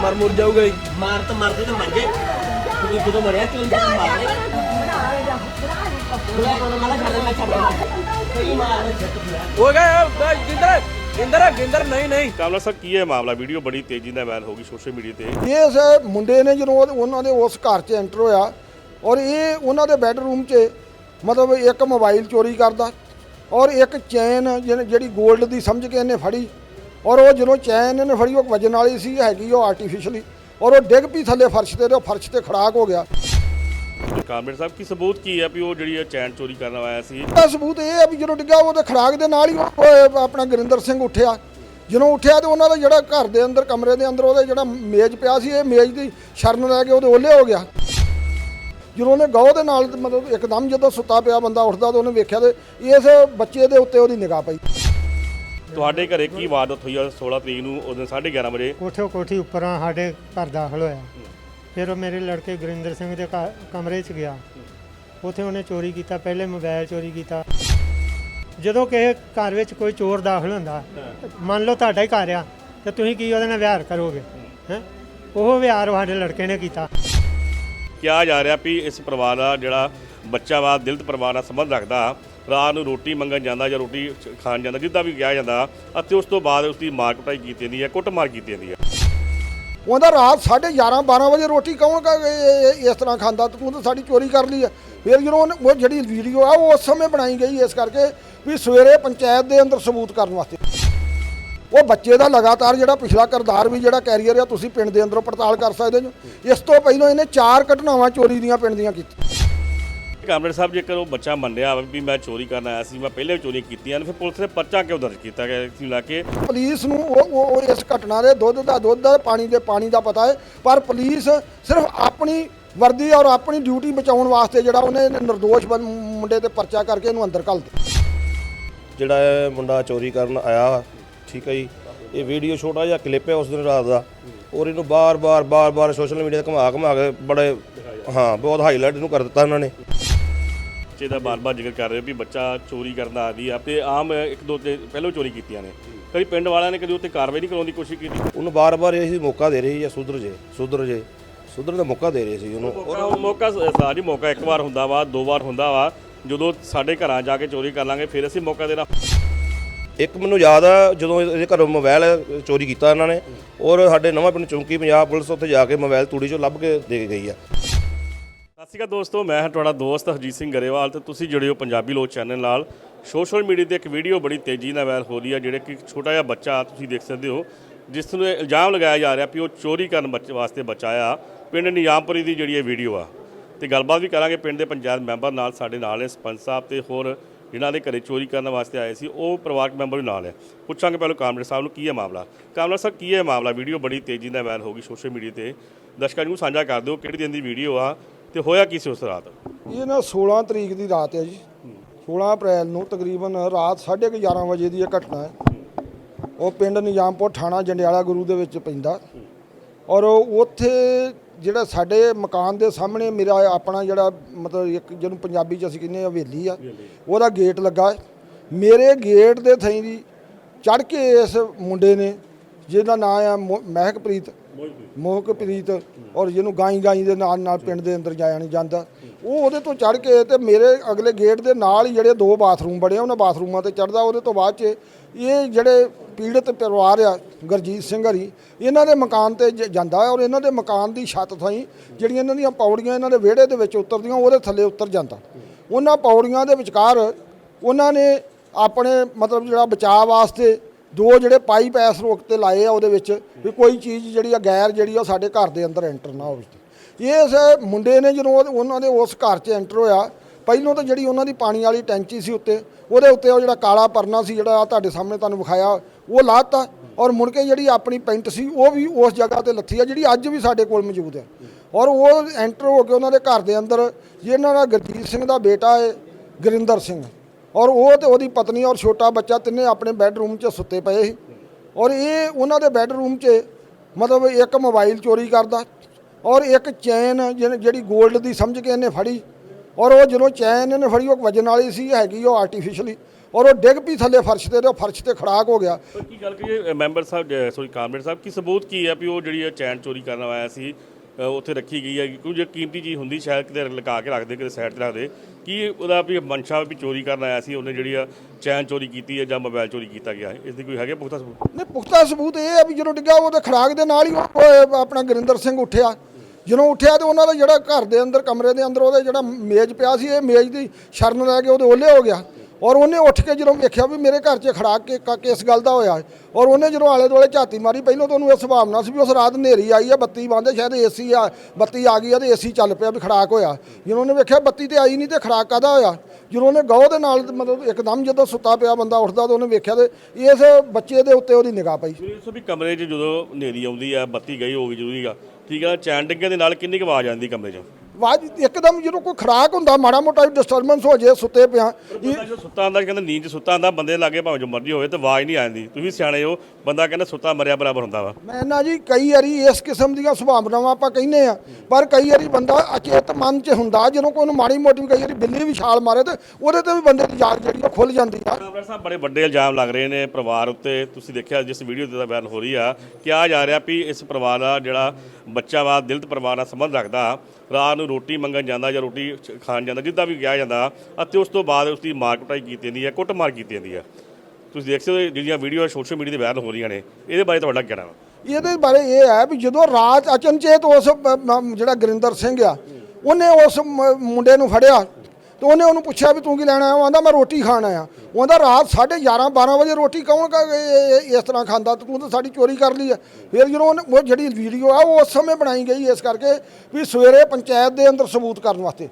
ਮਰ ਮੁਰ ਜਾਊਗਾ ਹੀ ਮਾਰ ਤਾਂ ਮਰਦੇ ਤਾਂ ਮੰਗੇ ਤੂੰ ਜਦੋਂ ਮਰਿਆ ਕਿਉਂ ਜਾ ਮਾਰ ਪੂਰਾ ਕੋਲ ਮਾਲਾ ਛੱਡ ਮੈਂ ਛੱਡ ਕੋਈ ਮਾਰ ਪੂਰਾ ਹੋ ਗਿਆ ਗਿੰਦਰ ਗਿੰਦਰ ਗਿੰਦਰ ਨਹੀਂ ਨਹੀਂ। ਕਾਮਲਾ ਸਰ ਕੀ ਹੈ ਮਾਮਲਾ? ਵੀਡੀਓ ਬੜੀ ਤੇਜ਼ੀ ਨਾਲ ਵਾਇਰਲ ਹੋ ਗਈ ਸੋਸ਼ਲ ਮੀਡੀਆ ਤੇ। ਇਸ ਮੁੰਡੇ ਨੇ ਜਦੋਂ ਉਹ- ਉਹਨਾਂ ਦੇ ਉਸ ਘਰ 'ਚ ਐਂਟਰ ਹੋਇਆ ਔਰ ਇਹ ਉਹਨਾਂ ਦੇ ਬੈੱਡਰੂਮ 'ਚ ਮਤਲਬ ਇੱਕ ਮੋਬਾਈਲ ਚੋਰੀ ਕਰਦਾ ਔਰ ਇੱਕ ਚੈਨ ਜਿਹੜੀ 골ਡ ਦੀ ਸਮਝ ਕੇ ਇਹਨੇ ਫੜੀ। ਔਰ ਉਹ ਜਦੋਂ ਚੈਨ ਇਹਨੇ ਫੜੀ ਉਹ ਵਜਨ ਵਾਲੀ ਸੀ ਹੈਗੀ ਉਹ ਆਰਟੀਫੀਸ਼ੀਅਲੀ ਔਰ ਉਹ ਡਿੱਗ ਪਈ ਥੱਲੇ ਫਰਸ਼ ਤੇ ਤੇ ਉਹ ਫਰਸ਼ ਤੇ ਖੜਾਕ ਹੋ ਗਿਆ। ਕਾਮਰੇਡ ਸਾਹਿਬ ਕੀ ਸਬੂਤ ਕੀ ਹੈ ਵੀ ਉਹ ਜਿਹੜੀ ਚੈਨ ਚੋਰੀ ਕਰਨ ਆਇਆ ਸੀ? ਦਾ ਸਬੂਤ ਇਹ ਹੈ ਵੀ ਜਦੋਂ ਡਿੱਗਾ ਉਹਦੇ ਖੜਾਕ ਦੇ ਨਾਲ ਹੀ ਉਹ ਆਪਣਾ ਗੁਰਿੰਦਰ ਸਿੰਘ ਉੱਠਿਆ। ਜਦੋਂ ਉੱਠਿਆ ਤੇ ਉਹਨਾਂ ਦਾ ਜਿਹੜਾ ਘਰ ਦੇ ਅੰਦਰ ਕਮਰੇ ਦੇ ਅੰਦਰ ਉਹਦੇ ਜਿਹੜਾ ਮੇਜ਼ ਪਿਆ ਸੀ ਇਹ ਮੇਜ਼ ਦੀ ਸ਼ਰਨ ਲੈ ਕੇ ਉਹਦੇ ਓਲੇ ਹੋ ਗਿਆ। ਜਦੋਂ ਉਹਨੇ ਗਾਹ ਦੇ ਨਾਲ ਮਤਲਬ ਇੱਕਦਮ ਜਦੋਂ ਸੁੱਤਾ ਪਿਆ ਬੰਦਾ ਉੱਠਦਾ ਤਾਂ ਉਹਨੇ ਵੇਖਿਆ ਤੇ ਇਸ ਬੱਚੇ ਦੇ ਉੱਤੇ ਉਹਦੀ ਨਿਗਾਹ ਪਈ। ਤੁਹਾਡੇ ਘਰੇ ਕੀ ਵਾਰਦਾਤ ਹੋਈ ਆ? 16 ਤਰੀਕ ਨੂੰ ਉਸ ਦਿਨ 11:30 ਵਜੇ। ਕੋਠੇ ਕੋਠੀ ਉੱਪਰਾਂ ਸਾਡੇ ਘਰ ਦਾਖਲ ਹੋਇਆ। ਫਿਰ ਉਹ ਮੇਰੇ ਲੜਕੇ ਗੁਰਿੰਦਰ ਸਿੰਘ ਦੇ ਘਰ- ਕਮਰੇ 'ਚ ਗਿਆ। ਉੱਥੇ ਉਹਨੇ ਚੋਰੀ ਕੀਤਾ ਪਹਿਲੇ ਮੋਬਾਈਲ ਚੋਰੀ ਕੀਤਾ। ਜਦੋਂ ਕਿਸੇ ਘਰ ਵਿੱਚ ਕੋਈ ਚੋਰ ਦਾਖਲ ਹੁੰਦਾ ਮੰਨ ਲਓ ਤੁਹਾਡਾ ਹੀ ਘਰ ਆ ਤੇ ਤੁਸੀਂ ਕੀ ਉਹਦੇ ਨਾਲ ਵਿਹਾਰ ਕਰੋਗੇ? ਹੈ। ਉਹ ਵਿਹਾਰ ਸਾਡੇ ਲੜਕੇ ਨੇ ਕੀਤਾ। ਕਿਹਾ ਜਾ ਰਿਹਾ ਵੀ ਇਸ ਪਰਿਵਾਰ ਦਾ ਜਿਹੜਾ ਬੱਚਾ ਵਾ ਦਿਲਤ ਪਰਿਵਾਰ ਨਾਲ ਸੰਬੰਧ ਰੱਖਦਾ ਰਾਤ ਨੂੰ ਰੋਟੀ ਮੰਗਣ ਜਾਂਦਾ ਜਾਂ ਰੋਟੀ ਖਾਣ ਜਾਂਦਾ, ਜਿੱਦਾਂ ਵੀ ਕਿਹਾ ਜਾਂਦਾ, ਅਤੇ ਉਸ ਤੋਂ ਬਾਅਦ ਉਸ ਦੀ ਮਾਰ ਕੁਟਾਈ ਕੀਤੀ ਜਾਂਦੀ ਹੈ, ਕੁੱਟਮਾਰ ਕੀਤੀ ਜਾਂਦੀ ਹੈ। ਉਹਦਾ ਰਾਤ 11:30 12 ਵਜੇ ਰੋਟੀ ਕੌਣ ਕ- ਇਸ ਤਰ੍ਹਾਂ ਖਾਂਦਾ, ਤੂੰ ਤਾਂ ਸਾਡੀ ਚੋਰੀ ਕਰ ਲਈ ਹੈ। ਫਿਰ ਜਦੋਂ ਉਹ ਜਿਹੜੀ ਵੀਡੀਓ ਆ, ਉਹ ਉਸ ਸਮੇਂ ਬਣਾਈ ਗਈ ਇਸ ਕਰਕੇ ਵੀ ਸਵੇਰੇ ਪੰਚਾਇਤ ਦੇ ਅੰਦਰ ਸਬੂਤ ਕਰਨ ਵਾਸਤੇ। ਉਹ ਬੱਚੇ ਦਾ ਲਗਾਤਾਰ ਜਿਹੜਾ ਪਿਛਲਾ ਕਰਦਾਰ ਵੀ ਜਿਹੜਾ ਕੈਰੀਅਰ ਆ, ਤੁਸੀਂ ਪਿੰਡ ਦੇ ਅੰਦਰੋਂ ਪੜਤਾਲ ਕਰ ਸਕਦੇ ਹੋ। ਇਸ ਤੋਂ ਪਹਿਲਾਂ ਇਹਨੇ ਚਾਰ ਘਟਨਾਵਾਂ ਚੋਰੀ ਦੀਆਂ ਪਿੰਡ ਦੀਆਂ ਕੀਤੀਆਂ। ਕਾਮਰੇਡ ਸਾਹਿਬ ਜੇਕਰ ਉਹ ਬੱਚਾ ਮੰਨਿਆ ਵਾ ਵੀ ਮੈਂ ਚੋਰੀ ਕਰਨ ਆਇਆ ਸੀ ਮੈਂ ਪਹਿਲੇ ਵੀ ਚੋਰੀ ਕੀਤੀਆਂ ਨੇ ਫਿਰ ਪੁਲਿਸ ਨੇ ਪਰਚਾ ਕਿਉਂ ਦਰਜ ਕੀਤਾ ਗਿਆ ਇਸ ਨੂੰ ਲੈ ਕੇ? ਪੁਲਿਸ ਨੂੰ ਉਹ ਉਹ ਇਸ ਘਟਨਾ ਦੇ ਦੁੱਧ ਦਾ ਦੁੱਧ ਦਾ ਪਾਣੀ ਦੇ ਪਾਣੀ ਦਾ ਪਤਾ ਹੈ ਪਰ ਪੁਲਿਸ ਸਿਰਫ ਆਪਣੀ ਵਰਦੀ ਔਰ ਆਪਣੀ ਡਿਊਟੀ ਬਚਾਉਣ ਵਾਸਤੇ ਜਿਹੜਾ ਉਹਨੇ ਨਿਰਦੋਸ਼ ਬੰ- ਮੁੰਡੇ ਤੇ ਪਰਚਾ ਕਰਕੇ ਇਹਨੂੰ ਅੰਦਰ ਘੱਲ ਦਿੱਤਾ। ਜਿਹੜਾ ਇਹ ਮੁੰਡਾ ਚੋਰੀ ਕਰਨ ਆਇਆ ਠੀਕ ਹੈ ਜੀ ਇਹ ਵੀਡੀਓ ਛੋਟਾ ਜਿਹਾ ਕਲਿੱਪ ਹੈ ਉਸ ਦਿਨ ਰਾਤ ਦਾ ਔਰ ਇਹਨੂੰ ਬਾਰ-ਬਾਰ ਬਾਰ-ਬਾਰ ਸੋਸ਼ਲ ਮੀਡੀਆ ਤੇ ਘੁਮਾ ਘੁਮਾ ਕੇ ਬੜੇ ਹਾਂ ਬਹੁਤ ਹਾਈਲਾਈਟ ਇਹਨੂੰ ਕਰ ਦਿੱਤਾ ਉਹਨਾਂ ਨੇ। ਬੱਚੇ ਦਾ ਬਾਰ-ਬਾਰ ਜ਼ਿਕਰ ਕਰ ਰਹੇ ਹੋ ਵੀ ਬੱਚਾ ਚੋਰੀ ਕਰਨ ਆਦੀ ਆ ਤੇ ਆਮ ਇੱਕ ਦੋ ਤੇ ਪਹਿਲਾਂ ਚੋਰੀ ਕੀਤੀਆਂ ਨੇ। ਕਦੀ ਪਿੰਡ ਵਾਲਿਆਂ ਨੇ ਕਦੀ ਉੱਤੇ ਕਾਰਵਾਈ ਨਹੀਂ ਕਰਾਉਣ ਦੀ ਕੋਸ਼ਿਸ਼ ਕੀਤੀ? ਉਹਨੂੰ ਬਾਰ-ਬਾਰ ਇਹ ਮੌਕਾ ਦੇ ਰਹੀ ਹੈ ਸੁਧਰ ਜੇ ਸੁਧਰ ਜੇ। ਸੁਧਰ ਦਾ ਮੌਕਾ ਦੇ ਰਹੇ ਸੀ ਉਹਨੂੰ। ਮੌਕਾ ਮੌਕਾ ਜੀ ਮੌਕਾ ਇੱਕ ਵਾਰ ਹੁੰਦਾ ਵਾ ਦੋ ਵਾਰ ਹੁੰਦਾ ਵਾ। ਜਦੋਂ ਸਾਡੇ ਘਰਾਂ ਜਾ ਕੇ ਚੋਰੀ ਕਰ ਲਾਂਗੇ ਫਿਰ ਅਸੀਂ ਮੌਕਾ ਦੇਣਾ। ਇੱਕ ਮੈਨੂੰ ਯਾਦ ਆ ਜਦੋਂ ਇਹਦੇ ਘਰੋਂ ਮੋਬਾਈਲ ਚੋਰੀ ਕੀਤਾ ਇਹਨਾਂ ਨੇ ਔਰ ਸਾਡੇ ਨਵਾਂ ਪਿੰਡ ਚੌਂਕੀ ਪੰਜਾਬ ਪੁਲਿਸ ਉੱਥੇ ਜਾ ਕੇ ਮੋਬਾਈਲ ਤੂੜੀ ਚੋਂ ਲੱਭ ਕੇ ਦੇ ਗਈ ਆ। ਸਤਿ ਸ਼੍ਰੀ ਅਕਾਲ ਦੋਸਤੋ, ਮੈਂ ਹਾਂ ਤੁਹਾਡਾ ਦੋਸਤ ਹਰਜੀਤ ਸਿੰਘ ਗਰੇਵਾਲ ਤੇ ਤੁਸੀਂ ਜੁੜੇ ਹੋ ਪੰਜਾਬੀ ਲੋਕ ਚੈਨਲ ਨਾਲ। ਸੋਸ਼ਲ ਮੀਡੀਆ ਤੇ ਇੱਕ ਵੀਡੀਓ ਬੜੀ ਤੇਜ਼ੀ ਨਾਲ ਵਾਇਰਲ ਹੋ ਰਹੀ ਹੈ, ਜਿਹੜੇ ਕਿ ਇੱਕ ਛੋਟਾ ਜਿਹਾ ਬੱਚਾ ਤੁਸੀਂ ਦੇਖ ਸਕਦੇ ਹੋ, ਜਿਸ ਨੂੰ ਇਹ ਇਲਜ਼ਾਮ ਲਗਾਇਆ ਜਾ ਰਿਹਾ ਵੀ ਉਹ ਚੋਰੀ ਕਰਨ ਬੱਚੇ, ਵਾਸਤੇ ਬਚਾਇਆ ਪਿੰਡ ਨਿਯਾਮਪੁਰੀ ਦੀ ਜਿਹੜੀ ਇਹ ਵੀਡੀਓ ਆ, ਤੇ ਗੱਲਬਾਤ ਵੀ ਕਰਾਂਗੇ। ਪਿੰਡ ਦੇ ਪੰਚਾਇਤ ਮੈਂਬਰ ਨਾਲ ਸਾਡੇ ਨਾਲ ਨੇ ਸਰਪੰਚ ਸਾਹਿਬ ਤੇ ਹੋਰ ਜਿਨ੍ਹਾਂ ਦੇ ਘਰੇ ਚੋਰੀ ਕਰਨ ਵਾਸਤੇ ਆਏ ਸੀ, ਉਹ ਪਰਿਵਾਰਕ ਮੈਂਬਰ ਵੀ ਨਾਲ ਹੈ ਪੁੱਛਾਂਗੇ ਪਹਿਲਾਂ ਕਾਮਰੇਡ ਸਾਹਿਬ ਨੂੰ ਕੀ ਹੈ ਮਾਮਲਾ। ਕਾਮਰੇਡ ਸਾਹਿਬ, ਕੀ ਹੈ ਮਾਮਲਾ? ਵੀਡੀਓ ਬੜੀ ਤੇਜ਼ੀ ਨਾਲ ਵਾਇਰਲ ਹੋ ਗਈ ਸੋਸ਼ਲ ਮੀਡੀਆ ਤੇ। ਦਰਸ਼ਕਾਂ ਨੂੰ ਸਾਂਝਾ ਕਰ ਦਿਓ ਕਿਹੜੀ ਦਿਨ ਦੀ ਵੀਡੀਓ ਆ ਤੇ ਹੋਇਆ ਕੀ ਸੀ ਉਸ ਰਾਤ? ਇਹ ਨਾ 16 ਤਰੀਕ ਦੀ ਰਾਤ ਹੈ ਜੀ। 16 ਅਪ੍ਰੈਲ ਨੂੰ ਤਕਰੀਬਨ ਰਾਤ 11:30 ਵਜੇ ਦੀ ਇਹ ਘਟਨਾ ਹੈ। ਉਹ ਪਿੰਡ ਨਿਜ਼ਾਮਪੁਰ ਥਾਣਾ ਜੰਡਿਆਲਾ ਗੁਰੂ ਦੇ ਵਿੱਚ ਪੈਂਦਾ। ਔਰ ਉੱਥੇ ਜਿਹੜਾ ਸਾਡੇ ਮਕਾਨ ਦੇ ਸਾਹਮਣੇ ਮੇਰਾ ਆਪਣਾ ਜਿਹੜਾ ਮਤਲਬ ਇੱਕ ਜਿਹਨੂੰ ਪੰਜਾਬੀ ਚ ਅਸੀਂ ਕਹਿੰਦੇ ਆ ਹਵੇਲੀ ਆ ਉਹਦਾ ਗੇਟ ਲੱਗਾ। ਮੇਰੇ ਗੇਟ ਦੇ ਥਈ ਦੀ ਚੜ ਕੇ ਇਸ ਮੁੰਡੇ ਨੇ ਜਿਹਦਾ ਨਾਮ ਆ ਮਹਿਕਪ੍ਰੀਤ ਮੋਹਕਪ੍ਰੀਤ ਔਰ ਜਿਹਨੂੰ ਗਾਈ ਗਾਈ ਦੇ ਨਾਲ ਨਾਲ ਪਿੰਡ ਦੇ ਅੰਦਰ ਜਾਇਆ ਨਹੀਂ ਜਾਂਦਾ। ਉਹ ਉਹਦੇ ਤੋਂ ਚੜ ਕੇ ਤੇ ਮੇਰੇ ਅਗਲੇ ਗੇਟ ਦੇ ਨਾਲ ਹੀ ਜਿਹੜੇ ਦੋ ਬਾਥਰੂਮ ਬਣੇ ਆ, ਉਹਨਾਂ ਬਾਥਰੂਮਾਂ ਤੇ ਚੜਦਾ ਉਹਦੇ ਤੋਂ ਬਾਅਦ ਚ ਇਹ ਜਿਹੜੇ ਪੀੜਤ ਪਰਿਵਾਰ ਆ ਗੁਰਜੀਤ ਸਿੰਘ ਹਰੀ ਇਹਨਾਂ ਦੇ ਮਕਾਨ ਤੇ ਜ- ਜਾਂਦਾ ਔਰ ਇਹਨਾਂ ਦੇ ਮਕਾਨ ਦੀ ਛੱਤ ਥਾਈ ਜਿਹੜੀਆਂ ਇਹਨਾਂ ਦੀਆਂ ਪੌੜੀਆਂ ਇਹਨਾਂ ਦੇ ਵਿਹੜੇ ਦੇ ਵਿੱਚ ਉਤਰਦੀਆਂ ਉਹਦੇ ਥੱਲੇ ਉਤਰ ਜਾਂਦਾ। ਉਹਨਾਂ ਪੌੜੀਆਂ ਦੇ ਵਿਚਕਾਰ ਉਹਨਾਂ ਨੇ ਆਪਣੇ ਮਤਲਬ ਜਿਹੜਾ ਬਚਾਅ ਵਾਸਤੇ ਦੋ ਜਿਹੜੇ ਪਾਈਪ ਐਸ ਰੋਕ ਤੇ ਲਾਏ ਆ ਉਹਦੇ ਵਿੱਚ ਵੀ ਕੋਈ ਚੀਜ਼ ਜਿਹੜੀ ਆ ਗੈਰ ਜਿਹੜੀ ਆ ਉਹ ਸਾਡੇ ਘਰ ਦੇ ਅੰਦਰ ਐਂਟਰ ਨਾ ਹੋਵੇ। ਇਸ ਮੁੰਡੇ ਨੇ ਜਦੋਂ ਉਹ- ਉਹਨਾਂ ਦੇ ਉਸ ਘਰ 'ਚ ਐਂਟਰ ਹੋਇਆ, ਪਹਿਲੋਂ ਤਾਂ ਜਿਹੜੀ ਉਹਨਾਂ ਦੀ ਪਾਣੀ ਵਾਲੀ ਟੈਂਕੀ ਸੀ ਉੱਤੇ, ਉਹਦੇ ਉੱਤੇ ਉਹ ਜਿਹੜਾ ਕਾਲਾ ਪਰਨਾ ਸੀ ਜਿਹੜਾ ਤੁਹਾਡੇ ਸਾਹਮਣੇ ਤੁਹਾਨੂੰ ਵਿਖਾਇਆ, ਉਹ ਲਾਤਾ ਔਰ ਮੁੜ ਕੇ ਜਿਹੜੀ ਆਪਣੀ ਪੈਂਟ ਸੀ ਉਹ ਵੀ ਉਸ ਜਗ੍ਹਾ ਤੇ ਲੱਥੀ ਆ, ਜਿਹੜੀ ਅੱਜ ਵੀ ਸਾਡੇ ਕੋਲ ਮੌਜੂਦ ਹੈ ਔਰ ਉਹ ਐਂਟਰ ਹੋ ਕੇ ਉਹਨਾਂ ਦੇ ਘਰ ਦੇ ਅੰਦਰ ਜਿਹਨਾਂ ਦਾ ਗੁਰਜੀਤ ਸਿੰਘ ਦਾ ਬੇਟਾ ਹੈ ਗੁਰਿੰਦਰ ਸਿੰਘ। ਔਰ ਉਹ ਤੇ ਉਹਦੀ ਪਤਨੀ ਔਰ ਛੋਟਾ ਬੱਚਾ ਤਿੰਨੇ ਆਪਣੇ ਬੈੱਡਰੂਮ 'ਚ ਸੁੱਤੇ ਪਏ ਸੀ। ਔਰ ਇਹ ਉਹਨਾਂ ਦੇ ਬੈੱਡਰੂਮ 'ਚ ਮਤਲਬ ਇੱਕ ਮੋਬਾਈਲ ਚੋਰੀ ਕਰਦਾ ਔਰ ਇੱਕ ਚੈਨ ਜਿਹੜੀ 골ਡ ਦੀ ਸਮਝ ਕੇ ਇਹਨੇ ਫੜੀ ਔਰ ਉਹ ਜਦੋਂ ਚੈਨ ਇਹਨੇ ਫੜੀ, ਉਹ ਵਜਨ ਵਾਲੀ ਸੀ, ਹੈਗੀ ਉਹ ਆਰਟੀਫੀਸ਼ੀਅਲੀ ਔਰ ਉਹ ਡਿੱਗ ਪਈ ਥੱਲੇ ਫਰਸ਼ ਤੇ ਤੇ ਉਹ ਫਰਸ਼ ਤੇ ਖੜਾਕ ਹੋ ਗਿਆ। ਕੀ ਗੱਲ ਕਰੀਏ ਮੈਂਬਰ ਸਾਹਿਬ ਸੋਰੀ ਕਾਮਰੇਡ ਸਾਹਿਬ, ਕੀ ਸਬੂਤ ਕੀ ਹੈ ਵੀ ਉਹ ਜਿਹੜੀ ਇਹ ਚੈਨ ਚੋਰੀ ਕਰਨ ਆਇਆ ਸੀ? ਉੱਥੇ ਰੱਖੀ ਗਈ ਹੈ ਕਿਉਂਕਿ ਜੇ ਕੀਮਤੀ ਚੀਜ਼ ਹੁੰਦੀ ਸ਼ਾਇਦ ਕਿਤੇ ਲਗਾ ਕੇ ਰੱਖਦੇ, ਕਿਤੇ ਸਾਈਡ ਤੇ ਰੱਖਦੇ। ਕਿ ਉਹਦਾ ਵੀ ਮਨਸ਼ਾ ਵੀ ਚੋਰੀ ਕਰਨ ਆਇਆ ਸੀ, ਉਹਨੇ ਜਿਹੜੀ ਆ ਚੈਨ ਚੋਰੀ ਕੀਤੀ ਹੈ ਜਾਂ ਮੋਬਾਈਲ ਚੋਰੀ ਕੀਤਾ ਗਿਆ? ਹੈ ਇਸ ਦੀ ਕੋਈ ਹੈਗੇ ਪੁਖਤਾ ਸਬੂਤ? ਨਹੀਂ, ਪੁਖਤਾ ਸਬੂਤ ਇਹ ਹੈ ਵੀ ਜਦੋਂ ਡਿੱਗਾ ਉਹਦੇ ਖੜਾਕ ਦੇ ਨਾਲ ਹੀ ਆਪਣਾ ਗੁਰਿੰਦਰ ਸਿੰਘ ਉੱਠਿਆ। ਜਦੋਂ ਉੱਠਿਆ ਤੇ ਉਹਨਾਂ ਦਾ ਜਿਹੜਾ ਘਰ ਦੇ ਅੰਦਰ, ਕਮਰੇ ਦੇ ਅੰਦਰ ਉਹਦੇ ਜਿਹੜਾ ਮੇਜ਼ ਪਿਆ ਸੀ, ਇਹ ਮੇਜ਼ ਦੀ ਸ਼ਰਨ ਲੈ ਕੇ ਉਹਦੇ ਓਲੇ ਹੋ ਗਿਆ। ਔਰ ਉਹਨੇ ਉੱਠ ਕੇ ਜਦੋਂ ਵੇਖਿਆ ਵੀ ਮੇਰੇ ਘਰ 'ਚ ਖੜਾਕ ਕੇ ਕ- ਗੱਲ ਦਾ ਹੋਇਆ, ਔਰ ਉਹਨੇ ਜਦੋਂ ਆਲੇ ਦੁਆਲੇ ਝਾਤੀ ਮਾਰੀ, ਪਹਿਲਾਂ ਤਾਂ ਉਹਨੂੰ ਇਹ ਸੁਭਾਵਨਾ ਸੀ ਵੀ ਉਸ ਰਾਤ ਹਨੇਰੀ ਆਈ ਹੈ ਬੱਤੀ ਬੰਦ ਹੈ ਸ਼ਾਇਦ ਏਸੀ ਆ, ਬੱਤੀ ਆ ਗਈ ਆ ਤੇ ਏਸੀ ਚੱਲ ਪਿਆ ਵੀ ਖੜਾਕ ਹੋਇਆ। ਜਦੋਂ ਉਹਨੇ ਵੇਖਿਆ ਬੱਤੀ ਤੇ ਆਈ ਨਹੀਂ ਤੇ ਖੜਾਕ ਕਾਦਾ ਹੋਇਆ? ਜਦੋਂ ਉਹਨੇ ਗਾਹ ਦੇ ਨਾਲ ਮਤਲਬ ਇੱਕਦਮ ਜਦੋਂ ਸੁੱਤਾ ਪਿਆ ਬੰਦਾ ਉੱਠਦਾ ਤਾਂ ਉਹਨੇ ਵੇਖਿਆ ਤੇ ਇਸ ਬੱਚੇ ਦੇ ਉੱਤੇ ਉਹਦੀ ਨਿਗਾਹ ਪਈ। ਮੈਨੂੰ ਦੱਸੋ ਵੀ ਕਮਰੇ 'ਚ ਜਦੋਂ ਹਨੇਰੀ ਆਉਂਦੀ ਆ, ਬੱਤੀ ਗਈ ਹੋਗੀ ਜ਼ਰੂਰੀ ਆ, ਠੀਕ ਆ, ਚੈਨ ਡਿੱਗੇ ਦੇ ਨਾਲ ਕਿੰਨੀ ਕੁ ਆਵਾਜ਼ ਆਉਂਦੀ ਕਮਰੇ 'ਚ? ਆਵਾਜ਼ ਇੱਕਦਮ ਜਦੋਂ ਕੋਈ ਖੜਾਕ ਹੁੰਦਾ ਮਾੜਾ ਮੋਟਾ ਡਿਸਟਰਬੈਂਸ ਹੋ ਜੇ ਸੁੱਤੇ ਪਿਆ। ਬੰਦਾ ਜਦੋਂ ਸੁੱਤਾ ਹੁੰਦਾ ਕਹਿੰਦਾ ਨੀਂਦ 'ਚ ਸੁੱਤਾ ਹੁੰਦਾ ਬੰਦੇ ਲਾਗੇ ਭਾਵੇਂ ਜੋ ਮਰਜ਼ੀ ਹੋਵੇ ਤੇ ਆਵਾਜ਼ ਨਹੀਂ ਆਉਂਦੀ ਤੁਸੀਂ ਸਿਆਣੇ ਹੋ ਬੰਦਾ ਕਹਿੰਦਾ ਸੁੱਤਾ ਮਰਿਆ ਬਰਾਬਰ ਹੁੰਦਾ ਵਾ। ਮੈਂ ਨਾ ਜੀ ਕਈ ਵਾਰੀ ਇਸ ਕਿਸਮ ਦੀਆਂ ਸੁਭਾਵਨਾਵਾਂ ਆਪਾਂ ਕਹਿੰਦੇ ਆ ਪਰ ਕਈ ਵਾਰੀ ਬੰਦਾ ਅਚੇਤ ਮਨ 'ਚ ਹੁੰਦਾ ਜਦੋਂ ਕੋਈ ਨੂੰ ਮਾੜੀ ਮੋਟੀ ਕਈ ਵਾਰੀ ਬਿੱਲੀ ਵੀ ਛਾਲ ਮਾਰੇ ਤੇ ਉਹਦੇ ਤੇ ਵੀ ਬੰਦੇ ਦੀ ਯਾਦ ਜਿਹੜੀ ਉਹ ਖੁੱਲ ਜਾਂਦੀ ਆ। ਕਾਮਰੇਡ ਸਾਹਿਬ ਬੜੇ ਵੱਡੇ ਇਲਜ਼ਾਮ ਲੱਗ ਰਹੇ ਨੇ ਪਰਿਵਾਰ ਉੱਤੇ। ਤੁਸੀਂ ਦੇਖਿਆ ਜਿਸ ਵੀਡੀਓ ਤੇ ਦਾ ਬਿਆਨ ਹੋ ਰਹੀ ਆ ਕਿਹਾ ਜਾ ਰਿਹਾ ਵੀ ਇਸ ਪਰਿਵਾਰ ਦਾ ਜਿਹੜਾ ਬੱਚਾ ਵਾ ਦਿਲਤ ਪਰਿਵਾਰ ਨਾਲ ਸੰਬੰਧ ਰੱਖਦਾ। ਰਾਤ ਨੂੰ ਰੋਟੀ ਮੰਗਣ ਜਾਂਦਾ ਜਾਂ ਰੋਟੀ ਖਾਣ ਜਾਂਦਾ, ਜਿੱਦਾਂ ਵੀ ਕਿਹਾ ਜਾਂਦਾ, ਅਤੇ ਉਸ ਤੋਂ ਬਾਅਦ ਉਸ ਦੀ ਮਾਰ ਕੁਟਾਈ ਕੀਤੀ ਜਾਂਦੀ ਹੈ, ਕੁੱਟਮਾਰ ਕੀਤੀ ਜਾਂਦੀ ਹੈ। ਤੁਸੀਂ ਦੇਖ ਸਕਦੇ ਹੋ ਜਿਹੜੀਆਂ ਵੀਡੀਓ ਸੋਸ਼ਲ ਮੀਡੀਆ ਤੇ ਵਾਇਰਲ ਹੋ ਰਹੀਆਂ ਨੇ, ਇਹਦੇ ਬਾਰੇ ਤੁਹਾਡਾ ਕੀ ਕਹਿਣਾ ਵਾ? ਇਹਦੇ ਬਾਰੇ ਇਹ ਹੈ ਵੀ ਜਦੋਂ ਰਾਤ ਅਚਨਚੇਤ ਉਸ ਜਿਹੜਾ ਗੁਰਿੰਦਰ ਸਿੰਘ ਆ, ਉਹਨੇ ਉਸ ਮ- ਮੁੰਡੇ ਨੂੰ ਫੜਿਆ ਤੇ ਉਹਨੇ ਉਹਨੂੰ ਪੁੱਛਿਆ ਵੀ ਤੂੰ ਕੀ ਲੈਣਾ ਆਇਆ? ਉਹ ਆਂਦਾ, ਮੈਂ ਰੋਟੀ ਖਾਣ ਆਇਆ। ਉਹ ਆਂਦਾ, ਰਾਤ 11:30 12 ਵਜੇ ਰੋਟੀ ਕੌਣ ਕ- ਇਸ ਤਰ੍ਹਾਂ ਖਾਂਦਾ ਤੇ ਤੂੰ ਤਾਂ ਸਾਡੀ ਚੋਰੀ ਕਰ ਲਈ ਹੈ ਫਿਰ ਜਦੋਂ ਉਹਨੇ, ਉਹ ਜਿਹੜੀ ਵੀਡੀਓ ਆ, ਉਹ ਉਸ ਸਮੇਂ ਬਣਾਈ ਗਈ ਇਸ ਕਰਕੇ ਵੀ ਸਵੇਰੇ ਪੰਚਾਇਤ ਦੇ ਅੰਦਰ ਸਬੂਤ ਕਰਨ ਵਾਸਤੇ।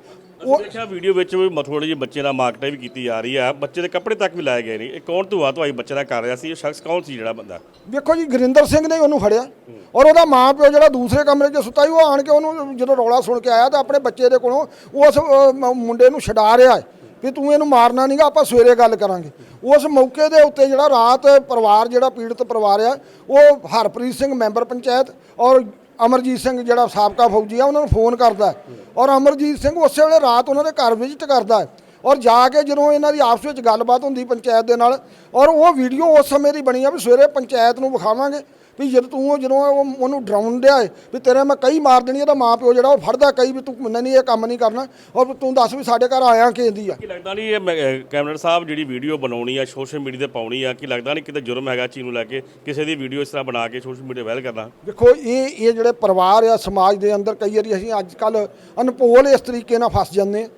ਉਹ ਦੇਖਿਆ ਵੀਡੀਓ ਵਿੱਚ ਵੀ ਥੋੜੀ ਜਿਹੀ ਬੱਚੇ ਨਾਲ ਮਾਰਕਟਾਈ ਵੀ ਕੀਤੀ ਜਾ ਰਹੀ ਆ। ਬੱਚੇ ਦੇ ਕੱਪੜੇ ਤੱਕ ਵੀ ਲਾਏ ਗਏ ਨੇ। ਇਹ ਕੌਣ ਧੂਆ ਧੁਆਈ ਬੱਚੇ ਨਾਲ ਕਰ ਰਿਹਾ ਸੀ? ਇਹ ਸ਼ਖਸ ਕੌਣ ਸੀ ਜਿਹੜਾ ਬੰਦਾ? ਵੇਖੋ ਜੀ ਗੁਰਿੰਦਰ ਸਿੰਘ ਨੇ ਉਹਨੂੰ ਫੜਿਆ ਔਰ ਉਹਦਾ ਮਾਂ ਪਿਓ ਜਿਹੜਾ ਦੂਸਰੇ ਕਮਰੇ 'ਚ ਸੁੱਤਾ ਸੀ ਉਹ ਆਣ ਕੇ ਉਹਨੂੰ ਜਦੋਂ ਰੌਲਾ ਸੁਣ ਕੇ ਆਇਆ ਤਾਂ ਆਪਣੇ ਬੱਚੇ ਦੇ ਕੋਲੋਂ ਉਸ ਅ, ਮੁੰਡੇ ਨੂੰ ਛਡਾ ਰਿਹਾ ਹੈ ਵੀ ਤੂੰ ਇਹਨੂੰ ਮਾਰਨਾ ਨਹੀਂਗਾ ਆਪਾਂ ਸਵੇਰੇ ਗੱਲ ਕਰਾਂਗੇ। ਉਸ ਮੌਕੇ ਦੇ ਉੱਤੇ ਜਿਹੜਾ ਰਾਤ ਪਰਿਵਾਰ ਜਿਹੜਾ ਪੀੜਤ ਪਰਿਵਾਰ ਆ ਉਹ ਹਰਪ੍ਰੀਤ ਸਿੰਘ ਮੈਂਬਰ ਪੰਚਾਇਤ ਔਰ ਅਮਰਜੀਤ ਸਿੰਘ ਜਿਹੜਾ ਸਾਬਕਾ ਫੌਜੀ ਆ, ਉਹਨਾਂ ਨੂੰ ਫੋਨ ਕਰਦਾ ਔਰ ਅਮਰਜੀਤ ਸਿੰਘ ਉਸੇ ਵੇਲੇ ਰਾਤ ਉਹਨਾਂ ਦੇ ਘਰ ਵਿਜ਼ਿਟ ਕਰਦਾ ਔਰ ਜਾ ਕੇ ਜਦੋਂ ਇਹਨਾਂ ਦੀ ਆਪਸ ਵਿੱਚ ਗੱਲਬਾਤ ਹੁੰਦੀ ਪੰਚਾਇਤ ਦੇ ਨਾਲ, ਔਰ ਉਹ ਵੀਡੀਓ ਉਸ ਸਮੇਂ ਦੀ ਬਣੀ ਆ ਵੀ ਸਵੇਰੇ ਪੰਚਾਇਤ ਨੂੰ ਵਿਖਾਵਾਂਗੇ। ਵੀ ਜਦ ਤੂੰ ਉਹ- ਜਦੋਂ ਉਹ ਉਹਨੂੰ ਡਰਾਉਣ ਡਿਆ ਏ ਵੀ ਤੇਰੇ ਮੈਂ ਕਈ ਮਾਰ ਦੇਣੀ ਇਹਦਾ ਮਾਂ ਪਿਓ ਜਿਹੜਾ ਉਹ ਫੜਦਾ ਕਈ ਵੀ ਤੂੰ ਮੈਨੂੰ ਨਹੀਂ ਇਹ ਕੰਮ ਨਹੀਂ ਕਰਨਾ ਔਰ ਤੂੰ ਦੱਸ ਵੀ ਸਾਡੇ ਘਰ ਆਇਆ ਕਿੰਦੀ ਆ? ਕੀ ਲੱਗਦਾ ਨਹੀਂ ਇਹ ਮੈਂ- ਅਹ ਕੈਮਰਾ ਸਾਹਿਬ ਜਿਹੜੀ ਵੀਡੀਓ ਬਣਾਉਣੀ ਆ ਸੋਸ਼ਲ ਮੀਡੀਆ ਤੇ ਪਾਉਣੀ ਆ ਕੀ ਲੱਗਦਾ ਨਹੀਂ ਕਿਤੇ ਜੁਰਮ ਹੈਗਾ ਚੀਜ਼ ਨੂੰ ਲੈ ਕੇ ਕਿਸੇ ਦੀ ਵੀਡੀਓ ਇਸ ਤਰ੍ਹਾਂ ਬਣਾ ਕੇ ਸੋਸ਼ਲ ਮੀਡੀਆ ਵਾਇਰਲ ਕਰਨਾ? ਦੇਖੋ ਇਹ ਇਹ ਜਿਹੜੇ ਪਰਿਵਾਰ ਆ ਸਮਾਜ ਦੇ ਅੰਦਰ ਕਈ ਵਾਰੀ ਅਸੀਂ ਅੱਜ ਕੱਲ ਅਨਪੋਲ ਇਸ ਤਰੀਕੇ ਨਾਲ ਫਸ ਜਾਂਦੇ ਆ।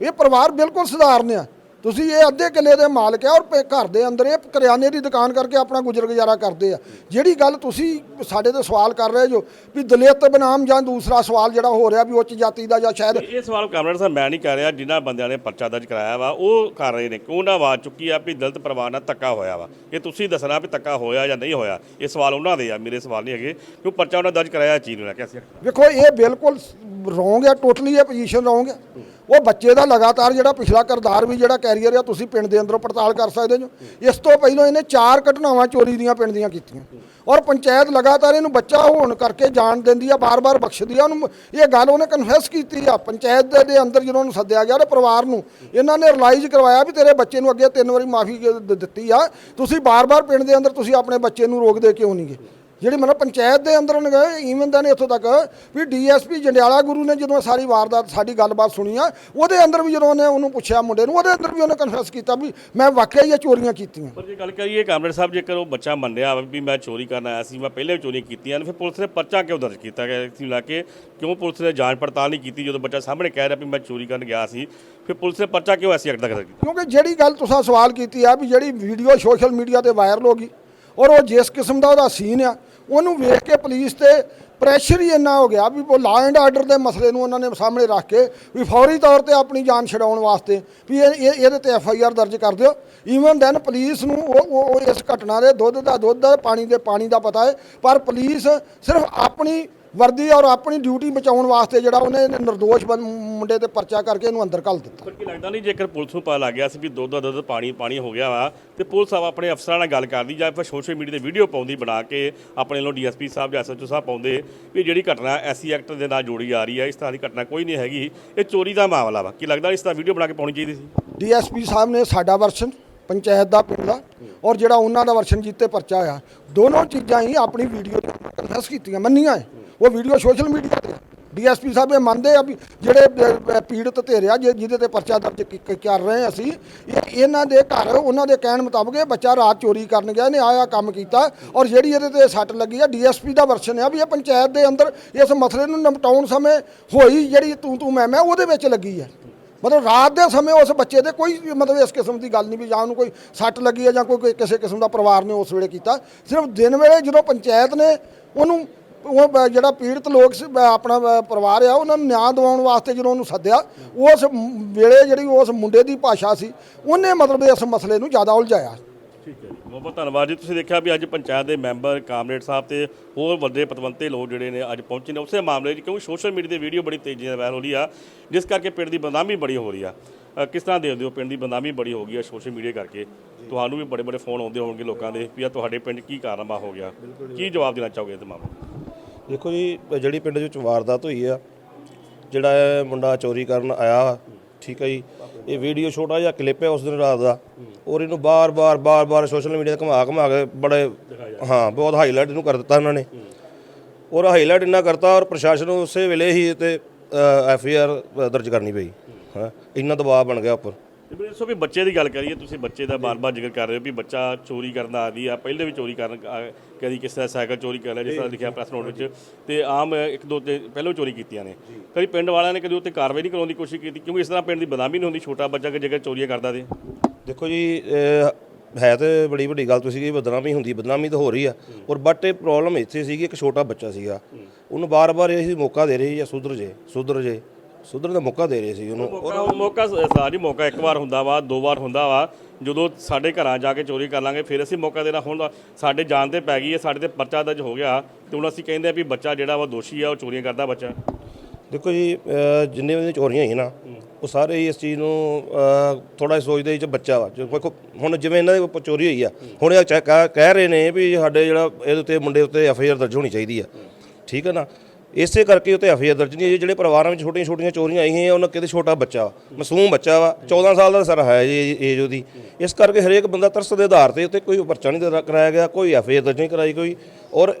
ਇਹ ਪਰਿਵਾਰ ਬਿਲਕੁਲ ਸਧਾਰਨ ਆ। ਤੁਸੀਂ ਇਹ ਅੱਧੇ ਕਿੱਲੇ ਦੇ ਮਾਲਕ ਆ ਔਰ ਘਰ ਦੇ ਅੰਦਰ ਇਹ ਕਰਿਆਨੇ ਦੀ ਦੁਕਾਨ ਕਰਕੇ ਆਪਣਾ ਗੁਜ਼ਰ ਗੁਜ਼ਾਰਾ ਕਰਦੇ ਆ। ਜਿਹੜੀ ਗੱਲ ਤੁਸੀਂ ਸਾਡੇ ਤੇ ਸਵਾਲ ਕਰ ਰਹੇ ਜੋ ਵੀ ਦਲਿਤ ਬਨਾਮ ਜਾਂ ਦੂਸਰਾ ਸਵਾਲ ਜਿਹੜਾ ਹੋ ਰਿਹਾ ਵੀ ਉੱਚ ਜਾਤੀ ਦਾ ਜਾਂ ਸ਼ਾਇਦ ਇਹ ਸਵਾਲ ਕੈਮਰਾ ਸਾਹਿਬ ਮੈਂ ਨਹੀਂ ਕਰ ਰਿਹਾ ਜਿਨ੍ਹਾਂ ਬੰਦਿਆਂ ਨੇ ਪਰਚਾ ਦਰਜ ਕਰਾਇਆ ਵਾ ਉਹ ਕਰ ਰਹੇ ਨੇ। ਉਹਨਾਂ ਆਵਾਜ਼ ਚੁੱਕੀ ਆ ਵੀ ਦਲਿਤ ਪਰਿਵਾਰ ਨਾਲ ਧੱਕਾ ਹੋਇਆ ਵਾ। ਇਹ ਤੁਸੀਂ ਦੱਸਣਾ ਵੀ ਧੱਕਾ ਹੋਇਆ ਜਾਂ ਨਹੀਂ ਹੋਇਆ। ਇਹ ਸਵਾਲ ਉਹਨਾਂ ਦੇ ਆ ਮੇਰੇ ਸਵਾਲ ਨਹੀਂ ਹੈਗੇ। ਕਿਉਂ ਪਰਚਾ ਉਹਨਾਂ ਦਰਜ ਕਰਾਇਆ ਚੀਜ਼ ਨੂੰ ਕੇ? ਅਸੀਂ ਵੇਖੋ ਇਹ ਬਿਲਕੁਲ ਰੋਂਗ ਹੈ ਟੋਟਲੀ ਇਹ ਪੋਜੀਸ਼ਨ ਰੋਂਗ ਹੈ ਉਹ ਬੱਚੇ ਦਾ ਲਗਾਤਾਰ ਜਿਹੜਾ ਪਿਛਲਾ ਕਰਦਾਰ ਵੀ ਜਿਹੜਾ ਕੈਰੀਅਰ ਆ, ਤੁਸੀਂ ਪਿੰਡ ਦੇ ਅੰਦਰੋਂ ਪੜਤਾਲ ਕਰ ਸਕਦੇ ਹੋ। ਇਸ ਤੋਂ ਪਹਿਲਾਂ ਇਹਨੇ ਚਾਰ ਘਟਨਾਵਾਂ ਚੋਰੀ ਦੀਆਂ ਪਿੰਡ ਦੀਆਂ ਕੀਤੀਆਂ। ਔਰ ਪੰਚਾਇਤ ਲਗਾਤਾਰ ਇਹਨੂੰ ਬੱਚਾ ਹੋਣ ਕਰਕੇ ਜਾਣ ਦਿੰਦੀ ਆ, ਬਾਰ-ਬਾਰ ਬਖਸ਼ਦੀ ਆ। ਉਹਨੂੰ ਇਹ ਗੱਲ ਉਹਨੇ ਕਨਫੈਸ ਕੀਤੀ ਆ। ਪੰਚਾਇਤ ਦੇ- ਅੰਦਰ ਜਦੋਂ ਉਹਨੂੰ ਸੱਦਿਆ ਗਿਆ ਤੇ ਪਰਿਵਾਰ ਨੂੰ ਇਹਨਾਂ ਨੇ ਰਿਲਾਈਜ਼ ਕਰਵਾਇਆ ਵੀ ਤੇਰੇ ਬੱਚੇ ਨੂੰ ਅੱਗੇ ਤਿੰਨ ਵਾਰੀ ਮਾਫੀ ਦਿੱਤੀ ਆ। ਤੁਸੀਂ ਬਾਰ-ਬਾਰ ਪਿੰਡ ਦੇ ਅੰਦਰ ਤੁਸੀਂ ਆਪਣੇ ਬੱਚੇ ਨੂੰ ਰੋਕਦੇ ਕਿਉਂ ਨਹੀਂਗੇ ਜਿਹੜੀ ਮਤਲਬ ਪੰਚਾਇਤ ਦੇ ਅੰਦਰ ਉਹਨੇ ਗਏ ਈਵਨ ਦੈਨ ਇੱਥੋਂ ਤੱਕ ਵੀ ਡੀਐਸਪੀ ਜੰਡਿਆਲਾ ਗੁਰੂ ਨੇ ਜਦੋਂ ਸਾਰੀ ਵਾਰਦਾਤ ਸਾਡੀ ਗੱਲਬਾਤ ਸੁਣੀ ਆ ਉਹਦੇ ਅੰਦਰ ਵੀ ਜਦੋਂ ਉਹਨੇ ਉਹਨੂੰ ਪੁੱਛਿਆ ਮੁੰਡੇ ਨੂੰ ਉਹਦੇ ਅੰਦਰ ਵੀ ਉਹਨੇ ਕਨਫੈਸ ਕੀਤਾ ਵੀ ਮੈਂ ਵਾਕਿਆ ਹੀ ਇਹ ਚੋਰੀਆਂ ਕੀਤੀਆਂ। ਪਰ ਜੇ ਗੱਲ ਕਰੀਏ ਕਾਮਰੇਡ ਸਾਹਿਬ ਜੇਕਰ ਉਹ ਬੱਚਾ ਮੰਨਿਆ ਵੀ ਮੈਂ ਚੋਰੀ ਕਰਨ ਆਇਆ ਸੀ ਮੈਂ ਪਹਿਲੇ ਵੀ ਚੋਰੀਆਂ ਕੀਤੀਆਂ ਨੇ ਫਿਰ ਪੁਲਿਸ ਨੇ ਪਰਚਾ ਕਿਉਂ ਦਰਜ ਕੀਤਾ ਗਿਆ ਇਸ ਨੂੰ ਲੈ ਕੇ? ਕਿਉਂ ਪੁਲਿਸ ਨੇ ਜਾਂਚ ਪੜਤਾਲ ਨਹੀਂ ਕੀਤੀ ਜਦੋਂ ਬੱਚਾ ਸਾਹਮਣੇ ਕਹਿ ਰਿਹਾ ਵੀ ਮੈਂ ਚੋਰੀ ਕਰਨ ਗਿਆ ਸੀ? ਫਿਰ ਪੁਲਿਸ ਨੇ ਪਰਚਾ ਕਿਉਂ ਐਸੀ ਐਕਟ ਦਾ ਕੀਤਾ? ਕਿਉਂਕਿ ਜਿਹੜੀ ਗੱਲ ਤੁਸੀਂ ਸਵਾਲ ਕੀਤੀ ਆ ਵੀ ਜਿਹੜੀ ਵੀਡੀਓ ਸੋਸ਼ਲ ਮੀਡੀਆ ਤੇ ਵਾਇਰਲ ਹੋ ਗਈ ਔਰ ਉਹ ਜਿਸ ਕਿਸਮ ਦਾ ਉਹਦਾ ਸੀਨ ਆ ਉਹਨੂੰ ਵੇਖ ਕੇ ਪੁਲਿਸ ਤੇ ਪ੍ਰੈਸ਼ਰ ਹੀ ਇੰਨਾ ਹੋ ਗਿਆ ਵੀ ਉਹ ਲਾ ਐਂਡ ਆਰਡਰ ਦੇ ਮਸਲੇ ਨੂੰ ਉਹਨਾਂ ਨੇ ਸਾਹਮਣੇ ਰੱਖ ਕੇ ਵੀ ਫੌਰੀ ਤੌਰ ਤੇ ਆਪਣੀ ਜਾਨ ਛਡਾਉਣ ਵਾਸਤੇ ਵੀ ਇਹ, ਇਹ- ਇਹਦੇ ਤੇ ਐਫ ਆਈ ਆਰ ਦਰਜ ਕਰ ਦਿਓ। ਈਵਨ ਦੈਨ ਪੁਲਿਸ ਨੂੰ ਉਹ, ਉਹ- ਉਹ ਇਸ ਘਟਨਾ ਦੇ ਦੁੱਧ ਦਾ ਦੁੱਧ, ਪਾਣੀ ਦੇ ਪਾਣੀ ਦਾ ਪਤਾ ਹੈ, ਪਰ ਪੁਲਿਸ ਸਿਰਫ ਆਪਣੀ ਵਰਦੀ ਔਰ ਆਪਣੀ ਡਿਊਟੀ ਬਚਾਉਣ ਵਾਸਤੇ ਜਿਹੜਾ ਉਹਨੇ ਨਿਰਦੋਸ਼ ਬੰ- ਮੁੰਡੇ ਤੇ ਪਰਚਾ ਕਰਕੇ ਇਹਨੂੰ ਅੰਦਰ ਘੱਲ ਦਿੱਤਾ। ਪਰ ਕੀ ਲੱਗਦਾ ਨਹੀਂ ਜੇਕਰ ਪੁਲਿਸ ਨੂੰ ਪਤਾ ਲੱਗ ਗਿਆ ਸੀ ਵੀ ਦੁੱਧ ਦਾ ਦੁੱਧ ਪਾਣੀ ਪਾਣੀ ਹੋ ਗਿਆ ਵਾ ਤੇ ਪੁਲਿਸ ਆਪ ਆਪਣੇ ਅਫਸਰਾਂ ਨਾਲ ਗੱਲ ਕਰਦੀ ਜਾਂ ਫਿਰ ਸੋਸ਼ਲ ਮੀਡੀਆ ਤੇ ਵੀਡੀਓ ਪਾਉਂਦੀ ਬਣਾ ਕੇ ਆਪਣੇ ਵੱਲੋਂ ਡੀਐਸਪੀ ਸਾਹਿਬ ਜਾਂ ਐਸਐਚਓ ਸਾਹਿਬ ਪਾਉਂਦੇ ਵੀ ਜਿਹੜੀ ਘਟਨਾ ਐਸੀ ਐਕਟ ਦੇ ਨਾਲ ਜੋੜੀ ਆ ਰਹੀ ਹੈ ਇਸ ਤਰ੍ਹਾਂ ਦੀ ਘਟਨਾ ਕੋਈ ਨਹੀਂ ਹੈਗੀ ਇਹ ਚੋਰੀ ਦਾ ਮਾਮਲਾ ਵਾ। ਕੀ ਲੱਗਦਾ ਇਸ ਤਰ੍ਹਾਂ ਵੀਡੀਓ ਬਣਾ ਕੇ ਪਾਉਣੀ ਚਾਹੀਦੀ ਸੀ? ਡੀਐਸਪੀ ਸਾਹਿਬ ਨੇ ਸਾਡਾ ਵਰਸ਼ਨ ਪੰਚਾਇਤ ਦਾ ਪਿੰਡ ਦਾ ਔਰ ਜਿਹੜਾ ਉਹਨਾਂ ਦਾ ਵਰਸ਼ਨ ਜੀਤੇ ਪਰਚਾ ਆ ਦੋਨੋਂ ਚੀਜ਼ਾਂ ਹੀ ਆਪਣੀ ਵੀਡੀਓ ਤੇ ਕਨਫੈਸ ਕੀਤੀਆਂ ਮੰਨੀਆਂ ਹੈ। ਉਹ ਵੀਡੀਓ ਸੋਸ਼ਲ ਮੀਡੀਆ ਤੇ। ਡੀਐਸਪੀ ਸਾਹਿਬ ਇਹ ਮੰਨਦੇ ਆ ਵੀ ਜਿਹੜੇ ਅ, ਅ, ਪੀੜਤ ਧਿਰਿਆ ਜੇ ਜਿਹਦੇ ਤੇ ਪਰਚਾ ਦਰਜ ਕ- ਕਰ ਰਹੇ ਅਸੀਂ ਇਹਨਾਂ ਦੇ ਘਰ ਉਹਨਾਂ ਦੇ ਕਹਿਣ ਮੁਤਾਬਕ ਇਹ ਬੱਚਾ ਰਾਤ ਚੋਰੀ ਕਰਨ ਗਿਆ ਇਹਨੇ ਆਇਆ ਕੰਮ ਕੀਤਾ ਔਰ ਜਿਹੜੀ ਇਹਦੇ ਤੇ ਸੱਟ ਲੱਗੀ ਆ ਡੀਐਸਪੀ ਦਾ ਵਰਸ਼ਨ ਆ ਵੀ ਇਹ ਪੰਚਾਇਤ ਦੇ ਅੰਦਰ ਇਸ ਮਸਲੇ ਨੂੰ ਨਿਪਟਾਉਣ ਸਮੇਂ ਹੋਈ ਜਿਹੜੀ ਤੂੰ ਤੂੰ ਮੈਂ ਮੈਂ ਉਹਦੇ ਵਿੱਚ ਲੱਗੀ ਹੈ ਮਤਲਬ ਰਾਤ ਦੇ ਸਮੇਂ ਉਸ ਬੱਚੇ ਦੇ ਕੋਈ ਮਤਲਬ ਇਸ ਕਿਸਮ ਦੀ ਗੱਲ ਨਹੀਂ ਵੀ ਜਾਂ ਉਹਨੂੰ ਕੋਈ ਸੱਟ ਲੱਗੀ ਹੈ ਜਾਂ ਕੋਈ ਕਿਸੇ ਕਿਸਮ ਦਾ ਪਰਿਵਾਰ ਨੇ ਉਸ ਵੇਲੇ ਕੀਤਾ। ਸਿਰਫ ਦਿਨ ਵੇਲੇ ਜਦੋਂ ਪੰਚਾਇਤ ਨੇ ਉਹਨੂੰ ਉਹ ਬ- ਜਿਹੜਾ ਪੀੜਤ ਲੋਕ ਸੀ ਬ- ਆਪਣਾ ਬ- ਪਰਿਵਾਰ ਆ ਉਹਨਾਂ ਨੂੰ ਨਿਆਂ ਦਿਵਾਉਣ ਵਾਸਤੇ ਜਦੋਂ ਉਹਨੂੰ ਸੱਦਿਆ ਉਸ ਮ- ਵੇਲੇ ਜਿਹੜੀ ਉਸ ਮੁੰਡੇ ਦੀ ਭਾਸ਼ਾ ਸੀ ਉਹਨੇ ਮਤਲਬ ਇਸ ਮਸਲੇ ਨੂੰ ਜ਼ਿਆਦਾ ਉਲਝਾਇਆ। ਠੀਕ ਹੈ ਜੀ। ਬਹੁਤ ਬਹੁਤ ਧੰਨਵਾਦ ਜੀ। ਤੁਸੀਂ ਦੇਖਿਆ ਵੀ ਅੱਜ ਪੰਚਾਇਤ ਦੇ ਮੈਂਬਰ ਕਾਮਰੇਡ ਸਾਹਿਬ ਤੇ ਹੋਰ ਵੱਡੇ ਪਤਵੰਤੇ ਲੋਕ ਜਿਹੜੇ ਨੇ ਅੱਜ ਪਹੁੰਚੇ ਨੇ ਉਸੇ ਮਾਮਲੇ 'ਚ ਕਿਉਂਕਿ ਸੋਸ਼ਲ ਮੀਡੀਆ ਤੇ ਵੀਡੀਓ ਬੜੀ ਤੇਜ਼ੀ ਨਾਲ ਵਾਇਰਲ ਹੋ ਰਹੀ ਆ ਜਿਸ ਕਰਕੇ ਪਿੰਡ ਦੀ ਬਦਨਾਮੀ ਬੜੀ ਹੋ ਰਹੀ ਆ। ਅ, ਕਿਸ ਤਰ੍ਹਾਂ ਦੇਖਦੇ ਹੋ ਪਿੰਡ ਦੀ ਬਦਨਾਮੀ ਬੜੀ ਹੋ ਗਈ ਆ ਸੋਸ਼ਲ ਮੀਡੀਆ ਕਰਕੇ? ਤੁਹਾਨੂੰ ਵੀ ਬੜੇ ਬੜੇ ਫੋਨ ਆਉਂਦੇ ਹੋਣਗੇ ਲੋਕਾਂ ਦੇ ਵੀ ਆ ਤੁਹਾਡੇ ਪਿੰਡ ਕੀ ਕਾਰਨਾਮਾ ਹੋ ਗਿਆ? ਕੀ ਜਵਾਬ ਦੇਣਾ ਚਾਹੋਗੇ ਇਸ ਮਾਮਲੇ 'ਚ? ਦੇਖੋ ਜੀ ਜਿਹੜੀ ਪਿੰਡ ਵਿੱਚ ਵਾਰਦਾਤ ਹੋਈ ਆ ਜਿਹੜਾ ਇਹ ਮੁੰਡਾ ਚੋਰੀ ਕਰਨ ਆਇਆ ਠੀਕ ਹੈ ਜੀ ਇਹ ਵੀਡੀਓ ਛੋਟਾ ਜਿਹਾ ਕਲਿੱਪ ਹੈ ਉਸ ਦਿਨ ਰਾਤ ਦਾ ਔਰ ਇਹਨੂੰ ਬਾਰ-ਬਾਰ ਬਾਰ-ਬਾਰ ਸੋਸ਼ਲ ਮੀਡੀਆ ਤੇ ਘੁਮਾ ਘੁਮਾ ਕੇ ਬੜੇ ਹਾਂ ਬਹੁਤ ਹਾਈਲਾਈਟ ਇਹਨੂੰ ਕਰ ਦਿੱਤਾ ਉਹਨਾਂ ਨੇ। ਔਰ ਹਾਈਲਾਈਟ ਇੰਨਾ ਕਰਤਾ ਔਰ ਪ੍ਰਸ਼ਾਸਨ ਨੂੰ ਉਸੇ ਵੇਲੇ ਹੀ ਤੇ ਐਫ ਆਈ ਆਰ ਦਰਜ ਕਰਨੀ ਪਈ ਹਾਂ ਇੰਨਾ ਦਬਾਅ ਬਣ ਗਿਆ ਉੱਪਰ। ਤੇ ਵੀ ਵੀ ਬੱਚੇ ਦੀ ਗੱਲ ਕਰੀਏ ਤੁਸੀਂ ਬੱਚੇ ਦਾ ਬਾਰ-ਬਾਰ ਜ਼ਿਕਰ ਕਰ ਰਹੇ ਹੋ ਵੀ ਬੱਚਾ ਚੋਰੀ ਕਰਨ ਦਾ ਆਦੀ ਆ ਪਹਿਲੇ ਵੀ ਚੋਰੀ ਕਰਨ ਆ- ਕਦੀ ਕਿਸੇ ਦਾ ਸਾਈਕਲ ਚੋਰੀ ਕਰ ਲਿਆ ਜਿਸ ਤਰ੍ਹਾਂ ਲਿਖਿਆ ਪ੍ਰੈਸ ਨੋਟ ਵਿੱਚ ਤੇ ਆਮ ਇੱਕ ਦੋ ਤੇ ਪਹਿਲਾਂ ਚੋਰੀ ਕੀਤੀਆਂ ਨੇ। ਕਦੀ ਪਿੰਡ ਵਾਲਿਆਂ ਨੇ ਕਦੀ ਉੱਤੇ ਕਾਰਵਾਈ ਨਹੀਂ ਕਰਾਉਣ ਦੀ ਕੋਸ਼ਿਸ਼ ਕੀਤੀ ਕਿਉਂਕਿ ਇਸ ਤਰ੍ਹਾਂ ਪਿੰਡ ਦੀ ਬਦਨਾਮੀ ਨਹੀਂ ਹੁੰਦੀ ਛੋਟਾ ਬੱਚਾ ਕਿ ਜੇਕਰ ਚੋਰੀਆਂ ਕਰਦਾ ਤੇ। ਦੇਖੋ ਜੀ ਹੈ ਤੇ ਬੜੀ ਵੱਡੀ ਗੱਲ ਤੁਸੀਂ ਕਿ ਬਦਨਾਮੀ ਹੁੰਦੀ ਬਦਨਾਮੀ ਤਾਂ ਹੋ ਰਹੀ ਆ ਔਰ ਬਟ ਇਹ ਪ੍ਰੋਬਲਮ ਇੱਥੇ ਸੀਗੀ ਇੱਕ ਛੋਟਾ ਬੱਚਾ ਸੀਗਾ। ਉਹਨੂੰ ਬਾਰ-ਬਾਰ ਇਹ ਮੌਕਾ ਦੇ ਰਹੇ ਸੀ ਜਾਂ ਸੁਧਰ ਜੇ ਸੁਧਰ ਜੇ। ਸੁਧਰਨ ਦਾ ਮੌਕਾ ਦੇ ਰਹੇ ਸੀ ਉਹਨੂੰ। ਮੌਕਾ ਮੌਕਾ ਸਾਰੀ ਮੌਕਾ ਇੱਕ ਵਾਰ ਹੁੰਦਾ ਵਾ ਦੋ ਵਾਰ ਹੁੰਦਾ ਵਾ। ਜਦੋਂ ਸਾਡੇ ਘਰਾਂ ਜਾ ਕੇ ਚੋਰੀ ਕਰ ਲਾਂਗੇ ਫਿਰ ਅਸੀਂ ਮੌਕਾ ਦੇਣਾ। ਹੁਣ ਸਾਡੇ ਜਾਨ ਤੇ ਪੈ ਗਈ ਹੈ ਸਾਡੇ ਤੇ ਪਰਚਾ ਦਰਜ ਹੋ ਗਿਆ। ਤੇ ਹੁਣ ਅਸੀਂ ਕਹਿੰਦੇ ਆ ਵੀ ਬੱਚਾ ਜਿਹੜਾ ਵਾ ਦੋਸ਼ੀ ਆ ਉਹ ਚੋਰੀਆਂ ਕਰਦਾ ਬੱਚਾ। ਦੇਖੋ ਜੀ ਜਿੰਨੇ ਵੀ ਚੋਰੀਆਂ ਹੋਈਆਂ ਨਾ ਉਹ ਸਾਰੇ ਹੀ ਇਸ ਚੀਜ਼ ਨੂੰ ਥੋੜਾ ਸੋਚਦੇ ਚ ਬੱਚਾ ਵਾ। ਦੇਖੋ ਹੁਣ ਜਿਵੇਂ ਇਹਨਾਂ ਦੇ ਚੋਰੀ ਹੋਈ ਆ ਹੁਣ ਇਹ ਕਹਿ ਰਹੇ ਨੇ ਵੀ ਸਾਡੇ ਜਿਹੜਾ ਇਹਦੇ ਉੱਤੇ ਮੁੰਡੇ ਉੱਤੇ ਐਫ ਆਈ ਆਰ ਦਰਜ ਹੋਣੀ ਚਾਹੀਦੀ ਆ। ਠੀਕ ਹੈ ਨਾ? ਇਸੇ ਕਰਕੇ ਉੱਤੇ ਐਫ ਆਈ ਆਰ ਦਰਜ ਨਹੀਂ ਹੈ। ਜੀ ਜਿਹੜੇ ਪਰਿਵਾਰਾਂ ਵਿੱਚ ਛੋਟੀਆਂ ਛੋਟੀਆਂ ਚੋਰੀਆਂ ਆਈਆਂ ਉਹਨਾਂ ਕਿਤੇ ਛੋਟਾ ਬੱਚਾ ਵਾ? ਮਾਸੂਮ ਬੱਚਾ ਵਾ। 14 ਸਾਲ ਦਾ ਸਰ ਹੈ ਜੀ ਏਜ ਉਹਦੀ ਇਸ ਕਰਕੇ ਹਰੇਕ ਬੰਦਾ ਤਰਸ ਦੇ ਆਧਾਰ ਤੇ ਉੱਤੇ ਕੋਈ ਪਰਚਾ ਨਹੀਂ ਦਰ- ਕਰਾਇਆ ਗਿਆ, ਕੋਈ ਐਫ ਆਈ ਆਰ ਦਰਜ ਨਹੀਂ ਕਰਾਈ ਕੋਈ। ਔਰ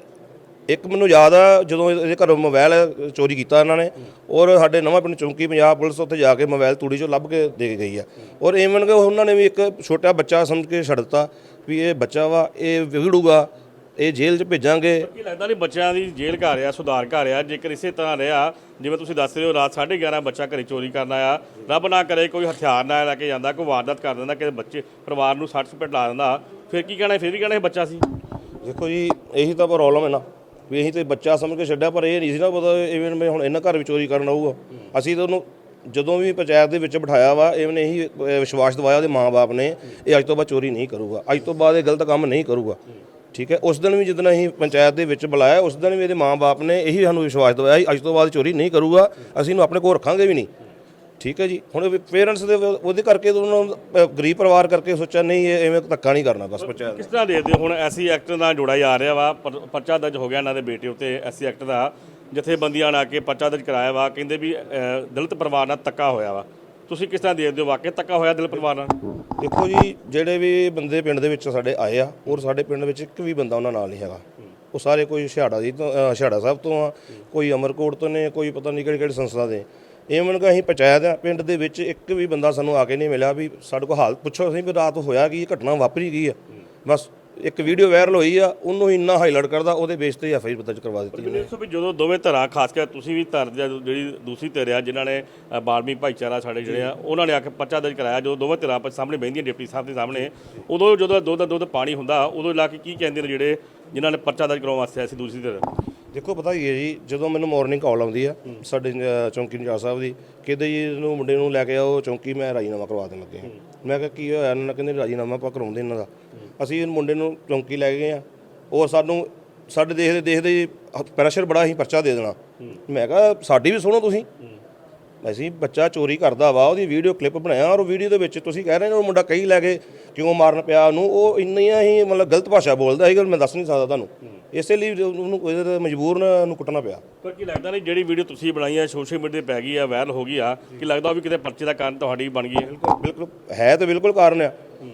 ਇੱਕ ਮੈਨੂੰ ਯਾਦ ਆ, ਜਦੋਂ ਇਹਦੇ ਘਰੋਂ ਮੋਬਾਈਲ ਚੋਰੀ ਕੀਤਾ ਇਹਨਾਂ ਨੇ, ਔਰ ਸਾਡੇ ਨਵਾਂ ਪਿੰਡ ਚੌਂਕੀ ਪੰਜਾਬ ਪੁਲਿਸ ਉੱਥੇ ਜਾ ਕੇ ਮੋਬਾਈਲ ਤੂੜੀ ਚੋਂ ਲੱਭ ਕੇ ਦੇ ਕੇ ਗਈ ਆ। ਔਰ ਇਵਨ ਕਿ ਉਹਨਾਂ ਨੇ ਵੀ ਇੱਕ ਛੋਟਾ ਬੱਚਾ ਸਮਝ ਕੇ ਛੱਡ ਦਿੱਤਾ ਵੀ ਇਹ ਬੱਚਾ ਵਾ, ਇਹ ਵਿਗੜੂਗਾ। ਇਹ ਜੇਲ੍ਹ 'ਚ ਭੇਜਾਂਗੇ। ਕੀ ਲੱਗਦਾ ਨਹੀਂ ਬੱਚਿਆਂ ਦੀ ਜੇਲ੍ਹ ਘਰ ਆ ਸੁਧਾਰ ਘਰ ਆ। ਜੇਕਰ ਇਸੇ ਤਰ੍ਹਾਂ ਰਿਹਾ ਜਿਵੇਂ ਤੁਸੀਂ ਦੱਸ ਰਹੇ ਹੋ ਰਾਤ 11:30 ਬੱਚਾ ਘਰੇ ਚੋਰੀ ਕਰਨ ਆਇਆ। ਰੱਬ ਨਾ ਕਰੇ ਕੋਈ ਹਥਿਆਰ ਨਾ ਲੈ ਕੇ ਜਾਂਦਾ ਕੋਈ ਵਾਰਦਾਤ ਕਰ ਦਿੰਦਾ ਕਿਸੇ ਬੱਚੇ ਪਰਿਵਾਰ ਨੂੰ ਸੱਟ ਸੁੱਟ ਲਾ ਦਿੰਦਾ। ਫਿਰ ਕੀ ਕਹਿਣਾ ਫਿਰ ਵੀ ਕਹਿਣਾ ਇਹ ਬੱਚਾ ਸੀ? ਦੇਖੋ ਜੀ ਇਹੀ ਤਾਂ ਪ੍ਰੋਬਲਮ ਹੈ ਨਾ। ਵੀ ਇਹੀ ਤੇ ਬੱਚਾ ਸਮਝ ਕੇ ਛੱਡਿਆ ਪਰ ਇਹ ਨਹੀਂ ਸੀ ਨਾ ਪਤਾ ਇਵਨ ਮੈਂ ਹੁਣ ਇਹਨਾਂ ਘਰ ਵੀ ਚੋਰੀ ਕਰਨ ਆਊਗਾ। ਅਸੀਂ ਤਾਂ ਉਹਨੂੰ ਜਦੋਂ ਵੀ ਪੰਚਾਇਤ ਦੇ ਵਿੱਚ ਬਿਠਾਇਆ ਵਾ ਇਵਨ ਇਹੀ ਵਿਸ਼ਵਾਸ ਦਿਵਾਇਆ ਉਹਦੇ ਮਾਪੇ ਨੇ ਇਹ ਅੱਜ ਤੋਂ ਬਾਅਦ ਚੋਰੀ ਨਹੀਂ ਕਰੂਗਾ। ਅੱਜ ਤੋਂ ਬਾਅਦ ਇਹ ਗਲਤ ਕੰਮ ਨਹੀਂ ਕਰੂਗਾ। ਠੀਕ ਹੈ? ਉਸ ਦਿਨ ਵੀ ਜਦੋਂ ਅਸੀਂ ਪੰਚਾਇਤ ਦੇ ਵਿੱਚ ਬੁਲਾਇਆ ਉਸ ਦਿਨ ਵੀ ਇਹਦੇ ਮਾਂ ਬਾਪ ਨੇ ਇਹੀ ਸਾਨੂੰ ਵਿਸ਼ਵਾਸ ਦਿਵਾਇਆ ਸੀ, ਅੱਜ ਤੋਂ ਬਾਅਦ ਚੋਰੀ ਨਹੀਂ ਕਰੂਗਾ ਅਸੀਂ ਇਹਨੂੰ ਆਪਣੇ ਕੋਲ ਰੱਖਾਂਗੇ ਵੀ ਨਹੀਂ। ਠੀਕ ਹੈ ਜੀ? ਹੁਣ ਪੇਰੈਂਟਸ ਦੇ ਉਹਦੇ ਕਰਕੇ ਤਾਂ ਉਹਨਾਂ ਗਰੀਬ ਪਰਿਵਾਰ ਕਰਕੇ ਸੋਚਿਆ ਨਹੀਂ ਇਹ ਐਵੇਂ ਧੱਕਾ ਨਹੀਂ ਕਰਨਾ ਬਸ ਪੰਚਾਇਤ ਕਿਸ ਤਰ੍ਹਾਂ ਦੇਖਦੇ ਹੋ ਹੁਣ ਐਸੀ ਐਕਟ ਨਾਲ ਜੋੜਿਆ ਜਾ ਰਿਹਾ ਵਾ ਪਰਚਾ ਦਰਜ ਹੋ ਗਿਆ ਇਹਨਾਂ ਦੇ ਬੇਟੇ ਉੱਤੇ ਐਸੀ ਐਕਟ ਦਾ ਜਥੇਬੰਦੀਆਂ ਨੇ ਆ ਕੇ ਪਰਚਾ ਦਰਜ ਕਰਾਇਆ ਵਾ ਕਹਿੰਦੇ ਵੀ ਅਹ, ਦਲਿਤ ਪਰਿਵਾਰ ਨਾਲ ਧੱਕਾ ਹੋਇਆ ਵਾ। ਤੁਸੀਂ ਕਿਸ ਤਰ੍ਹਾਂ ਦੇਖਦੇ ਹੋ? ਵਾਕਿਆ ਧੱਕਾ ਹੋਇਆ ਦਿਲ ਪਰਿਵਾਰ ਨਾਲ? ਦੇਖੋ ਜੀ ਜਿਹੜੇ ਵੀ ਬੰਦੇ ਪਿੰਡ ਦੇ ਵਿੱਚ ਸਾਡੇ ਆਏ ਆ ਔਰ ਸਾਡੇ ਪਿੰਡ ਵਿੱਚ ਇੱਕ ਵੀ ਬੰਦਾ ਉਹਨਾਂ ਨਾਲ ਨਹੀਂ ਹੈਗਾ। ਉਹ ਸਾਰੇ ਕੋਈ ਛਿਆੜਾ ਜੀ ਤੋਂ ਅ, ਛਿਆੜਾ ਸਾਹਿਬ ਤੋਂ ਆ ਕੋਈ ਅਮਰਕੋਟ ਤੋਂ ਨੇ ਕੋਈ ਪਤਾ ਨਹੀਂ ਕਿਹੜੀ ਕਿਹੜੀ ਸੰਸਥਾ ਦੇ। ਇਹ ਕਿ ਅਸੀਂ ਪੰਚਾਇਤ ਆ ਪਿੰਡ ਦੇ ਵਿੱਚ ਇੱਕ ਵੀ ਬੰਦਾ ਸਾਨੂੰ ਆ ਕੇ ਨਹੀਂ ਮਿਲਿਆ ਵੀ ਸਾਡੇ ਕੋਲ ਹਾਲ ਪੁੱਛੋ ਅਸੀਂ ਵੀ ਰਾਤ ਹੋਇਆ ਕੀ ਘਟਨਾ ਵਾਪਰੀ ਗਈ ਆ। ਬਸ ਇੱਕ ਵੀਡੀਓ ਵਾਇਰਲ ਹੋਈ ਆ ਉਹਨੂੰ ਹੀ ਇੰਨਾ ਹਾਈਲਾਈਟ ਕਰਦਾ ਉਹਦੇ ਬੇਸ ਤੇ ਐਫ ਆਈ ਆਰ ਦਰਜ ਕਰਵਾ ਦਿੱਤੀ ਮੈਨੂੰ ਦੱਸੋ ਵੀ ਜਦੋਂ ਦੋਵੇਂ ਧਿਰਾਂ ਖਾਸ ਕਰ ਤੁਸੀਂ ਵੀ ਧਿਰ ਜਿਹੜੀ ਦੂਸਰੀ ਧਿਰ ਆ ਜਿਨ੍ਹਾਂ ਨੇ ਅ, ਬਾਲਮੀ ਭਾਈਚਾਰਾ ਸਾਡੇ ਜਿਹੜੇ ਆ ਉਹਨਾਂ ਨੇ ਆ ਕੇ ਪਰਚਾ ਦਰਜ ਕਰਾਇਆ ਜਦੋਂ ਦੋਵੇਂ ਧਿਰਾਂ ਆਪਸ ਸਾਹਮਣੇ ਬਹਿੰਦੀਆਂ ਡਿਪਟੀ ਸਾਹਿਬ ਦੇ ਸਾਹਮਣੇ ਉਦੋਂ ਜਦੋਂ ਦੁੱਧ ਦਾ ਦੁੱਧ ਪਾਣੀ ਹੁੰਦਾ ਉਦੋਂ ਲਾ ਕੇ ਕੀ ਕਹਿੰਦੇ ਨੇ ਜਿਹੜੇ ਜਿਨ੍ਹਾਂ ਨੇ ਪਰਚਾ ਦਰਜ ਕਰਾਉਣ ਵਾਸਤੇ ਆਏ ਸੀ ਦੂਸਰੀ ਧਿਰ? ਦੇਖੋ ਪਤਾ ਕੀ ਹੈ ਜੀ ਜਦੋਂ ਮੈਨੂੰ ਮਾਰਨਿੰਗ ਕਾਲ ਆਉਂਦੀ ਆ ਸਾਡੇ ਚੌਂਕੀ ਇੰਚਾਰਜ ਸਾਹਿਬ ਦੀ ਕਹਿੰਦੇ ਜੀ ਇਹਨੂੰ ਮੁੰਡੇ ਨੂੰ ਲੈ ਕੇ ਆਓ ਚੌਂਕੀ ਮੈਂ ਰਾਜੀਨਾਮਾ ਕਰਵਾ ਦੇਣ ਲੱਗੇ ਹਾਂ। ਮੈਂ ਕਿਹਾ ਕੀ ਹੋਇਆ? ਇਹਨਾਂ ਨੇ ਕਹਿੰਦੇ ਰਾਜੀਨਾਮਾ ਆਪਾਂ ਕਰਾਉਂਦੇ ਇਹਨਾਂ ਦਾ। ਅਸੀਂ ਮੁੰਡੇ ਨੂੰ ਚੌਂਕੀ ਲੈ ਗਏ ਆ। ਔਰ ਸਾਨੂੰ ਸਾਡੇ ਦੇਖਦੇ ਦੇਖਦੇ ਪ੍ਰੈਸ਼ਰ ਬੜਾ ਹੀ ਪਰਚਾ ਦੇ ਦੇਣਾ। ਮੈਂ ਕਿਹਾ ਸਾਡੀ ਵੀ ਸੁਣੋ ਤੁਸੀਂ। ਅਸੀਂ ਬੱਚਾ ਚੋਰੀ ਕਰਦਾ ਵਾ ਉਹਦੀ ਵੀਡੀਓ ਕਲਿੱਪ ਬਣਾਇਆ ਔਰ ਵੀਡੀਓ ਦੇ ਵਿੱਚ ਤੁਸੀਂ ਕਹਿ ਰਹੇ ਉਹ ਮੁੰਡਾ ਕਈ ਲੈ ਕੇ ਕਿਉਂ ਮਾਰਨ ਪਿਆ ਉਹਨੂੰ? ਉਹ ਇੰਨੀਆਂ ਹੀ ਮਤਲਬ ਗਲਤ ਭਾਸ਼ਾ ਬੋਲਦਾ ਸੀ ਕਿ ਮੈਂ ਦੱਸ ਨਹੀਂ ਸਕਦਾ ਤੁਹਾਨੂੰ। ਇਸੇ ਲਈ ਉਹਨੂੰ ਉਹਦੇ ਤੇ ਮਜਬੂਰ ਨਾ ਕੁੱਟਣਾ ਪਿਆ। ਪਰ ਕੀ ਲੱਗਦਾ ਨਹੀਂ ਜਿਹੜੀ ਵੀਡੀਓ ਤੁਸੀਂ ਬਣਾਈ ਆ ਸੋਸ਼ਲ ਮੀਡੀਆ ਤੇ ਪੈ ਗਈ ਆ ਵਾਇਰਲ ਹੋ ਗਈ ਆ ਕੀ ਲੱਗਦਾ ਉਹ ਵੀ ਕਿਤੇ ਪਰਚੇ ਦਾ ਕਾਰਨ ਤੁਹਾਡੀ ਬਣ ਗਈ ਹੈ? ਬਿਲਕੁਲ ਬਿਲਕੁਲ ਹੈ ਤਾਂ ਬਿਲਕੁਲ ਕਾਰਨ ਆ।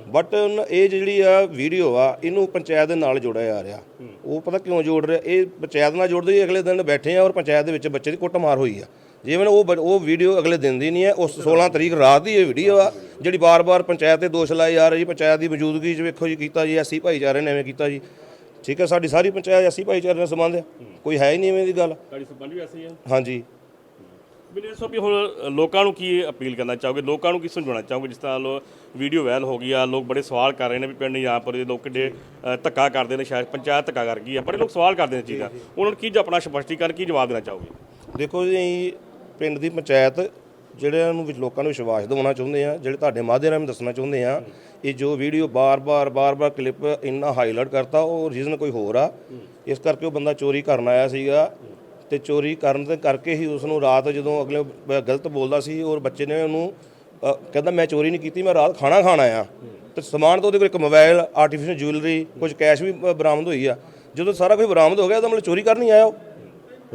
ਬਟ ਇਹ ਜਿਹੜੀ ਆ ਵੀਡੀਓ ਆ ਇਹਨੂੰ ਪੰਚਾਇਤ ਦੇ ਨਾਲ ਜੋੜਿਆ ਜਾ ਰਿਹਾ। ਉਹ ਪਤਾ ਕਿਉਂ ਜੋੜ ਰਿਹਾ? ਇਹ ਪੰਚਾਇਤ ਨਾਲ ਜੋੜਦੇ ਹੀ ਅਗਲੇ ਦਿਨ ਬੈਠੇ ਆ ਔਰ ਪੰਚਾਇਤ ਦੇ ਵਿੱਚ ਬੱਚੇ ਦੀ ਕੁੱਟਮਾਰ ਹੋਈ ਆ। ਜਿਵੇਂ ਉਹ ਉਹ ਵੀਡੀਓ ਅਗਲੇ ਦਿਨ ਦੀ ਨਹੀਂ ਹੈ ਉਸ 16 ਤਰੀਕ ਰਾਤ ਦੀ ਇਹ ਵੀਡੀਓ ਆ ਜਿਹੜੀ ਬਾਰ-ਬਾਰ ਪੰਚਾਇਤ ਤੇ ਦੋਸ਼ ਲਾਏ ਜਾ ਰਹੇ ਜੀ ਪੰਚਾਇਤ ਦੀ ਮੌਜੂਦਗੀ 'ਚ ਵੇਖੋ ਜੀ ਕੀਤਾ ਜੀ ਐਸੀ ਭਾਈਚਾਰੇ ਨੇ ਐਵੇਂ ਕੀਤਾ ਜੀ। ਠੀਕ ਹੈ ਸਾਡੀ ਸਾਰੀ ਪੰਚਾਇਤ ਐਸੀ ਭਾਈਚਾਰੇ ਨਾਲ ਸੰਬੰਧ ਆ। ਕੋਈ ਹੈ ਹੀ ਨਹੀਂ ਐਵੇਂ ਦੀ ਗੱਲ। ਤੁਹਾਡੀ ਸੰਬੰਧ ਵੀ ਐਸੀ ਹੈ ਹਾਂਜੀ। ਮੈਨੂੰ ਦੱਸੋ ਵੀ ਹੁਣ ਲੋਕਾਂ ਨੂੰ ਕੀ ਅਪੀਲ ਕਰਨਾ ਚਾਹੋਗੇ? ਲੋਕਾਂ ਨੂੰ ਕੀ ਸਮਝਾਉਣਾ ਚਾਹੋਗੇ? ਜਿਸ ਤਰ੍ਹਾਂ ਲੋ ਵੀਡੀਓ ਵਾਇਰਲ ਹੋ ਗਈ ਆ ਲੋਕ ਬੜੇ ਸਵਾਲ ਕਰ ਰਹੇ ਨੇ ਵੀ ਪਿੰਡ ਨਿਆਂਪੁਰ ਦੇ ਲੋਕ ਕਿੱਡੇ ਧੱਕਾ ਕਰਦੇ ਨੇ ਸ਼ਾਇਦ ਪੰਚਾਇਤ ਧੱਕਾ ਕਰ ਗਈ ਆ। ਬੜੇ ਲੋਕ ਸਵਾਲ ਕਰਦੇ ਨੇ ਚੀਜ਼ਾਂ। ਉਹਨਾਂ ਨੂੰ ਕੀ ਜ- ਆਪਣਾ ਸਪਸ਼ਟੀਕਰਨ ਕੀ ਜਵਾਬ ਦੇਣਾ ਚਾਹੋਗੇ? ਦੇਖੋ ਜੀ ਪਿੰਡ ਦੀ ਪੰਚਾਇਤ ਜਿਹੜਿਆਂ ਨੂੰ ਵਿੱਚ ਲੋਕਾਂ ਨੂੰ ਵਿਸ਼ਵਾਸ ਦਿਵਾਉਣਾ ਚਾਹੁੰਦੇ ਆ ਜਿਹੜੇ ਤੁਹਾਡੇ ਮਾਧਿਅਮ ਰਾਹੀਂ ਦੱਸਣਾ ਚਾਹੁੰਦੇ ਆ ਇਹ ਜੋ ਵੀਡੀਓ ਬਾਰ-ਬਾਰ ਬਾਰ-ਬਾਰ ਕਲਿੱਪ ਇੰਨਾ ਹਾਈਲਾਈਟ ਕਰਤਾ ਉਹ ਰੀਜ਼ਨ ਕੋਈ ਹੋਰ ਆ। ਇਸ ਕਰਕੇ ਉਹ ਬੰਦਾ ਚੋਰੀ ਕਰਨ ਆਇਆ ਸੀਗਾ। ਤੇ ਚੋਰੀ ਕਰਨ ਦੇ ਕਰਕੇ ਹੀ ਉਸ ਨੂੰ ਰਾਤ ਜਦੋਂ ਅਗਲੇ ਗਲਤ ਬੋਲਦਾ ਸੀ ਔਰ ਬੱਚੇ ਨੇ ਉਹਨੂੰ ਕਹਿੰਦਾ ਮੈਂ ਚੋਰੀ ਨਹੀਂ ਕੀਤੀ ਮੈਂ ਰਾਤ ਖਾਣਾ ਖਾਣ ਆਇਆ। ਤੇ ਸਮਾਨ ਤਾਂ ਉਹਦੇ ਕੋਲ ਇੱਕ ਮੋਬਾਈਲ ਆਰਟੀਫੀਸ਼ੀਅਲ ਜੁਐਲਰੀ ਕੁਝ ਕੈਸ਼ ਵੀ ਬਰਾਮਦ ਹੋਈ ਆ। ਜਦੋਂ ਸਾਰਾ ਕੁਝ ਬਰਾਮਦ ਹੋ ਗਿਆ ਤਾਂ ਮਤਲਬ ਚੋਰੀ ਕਰਨ ਹੀ ਆਇਆ ਉਹ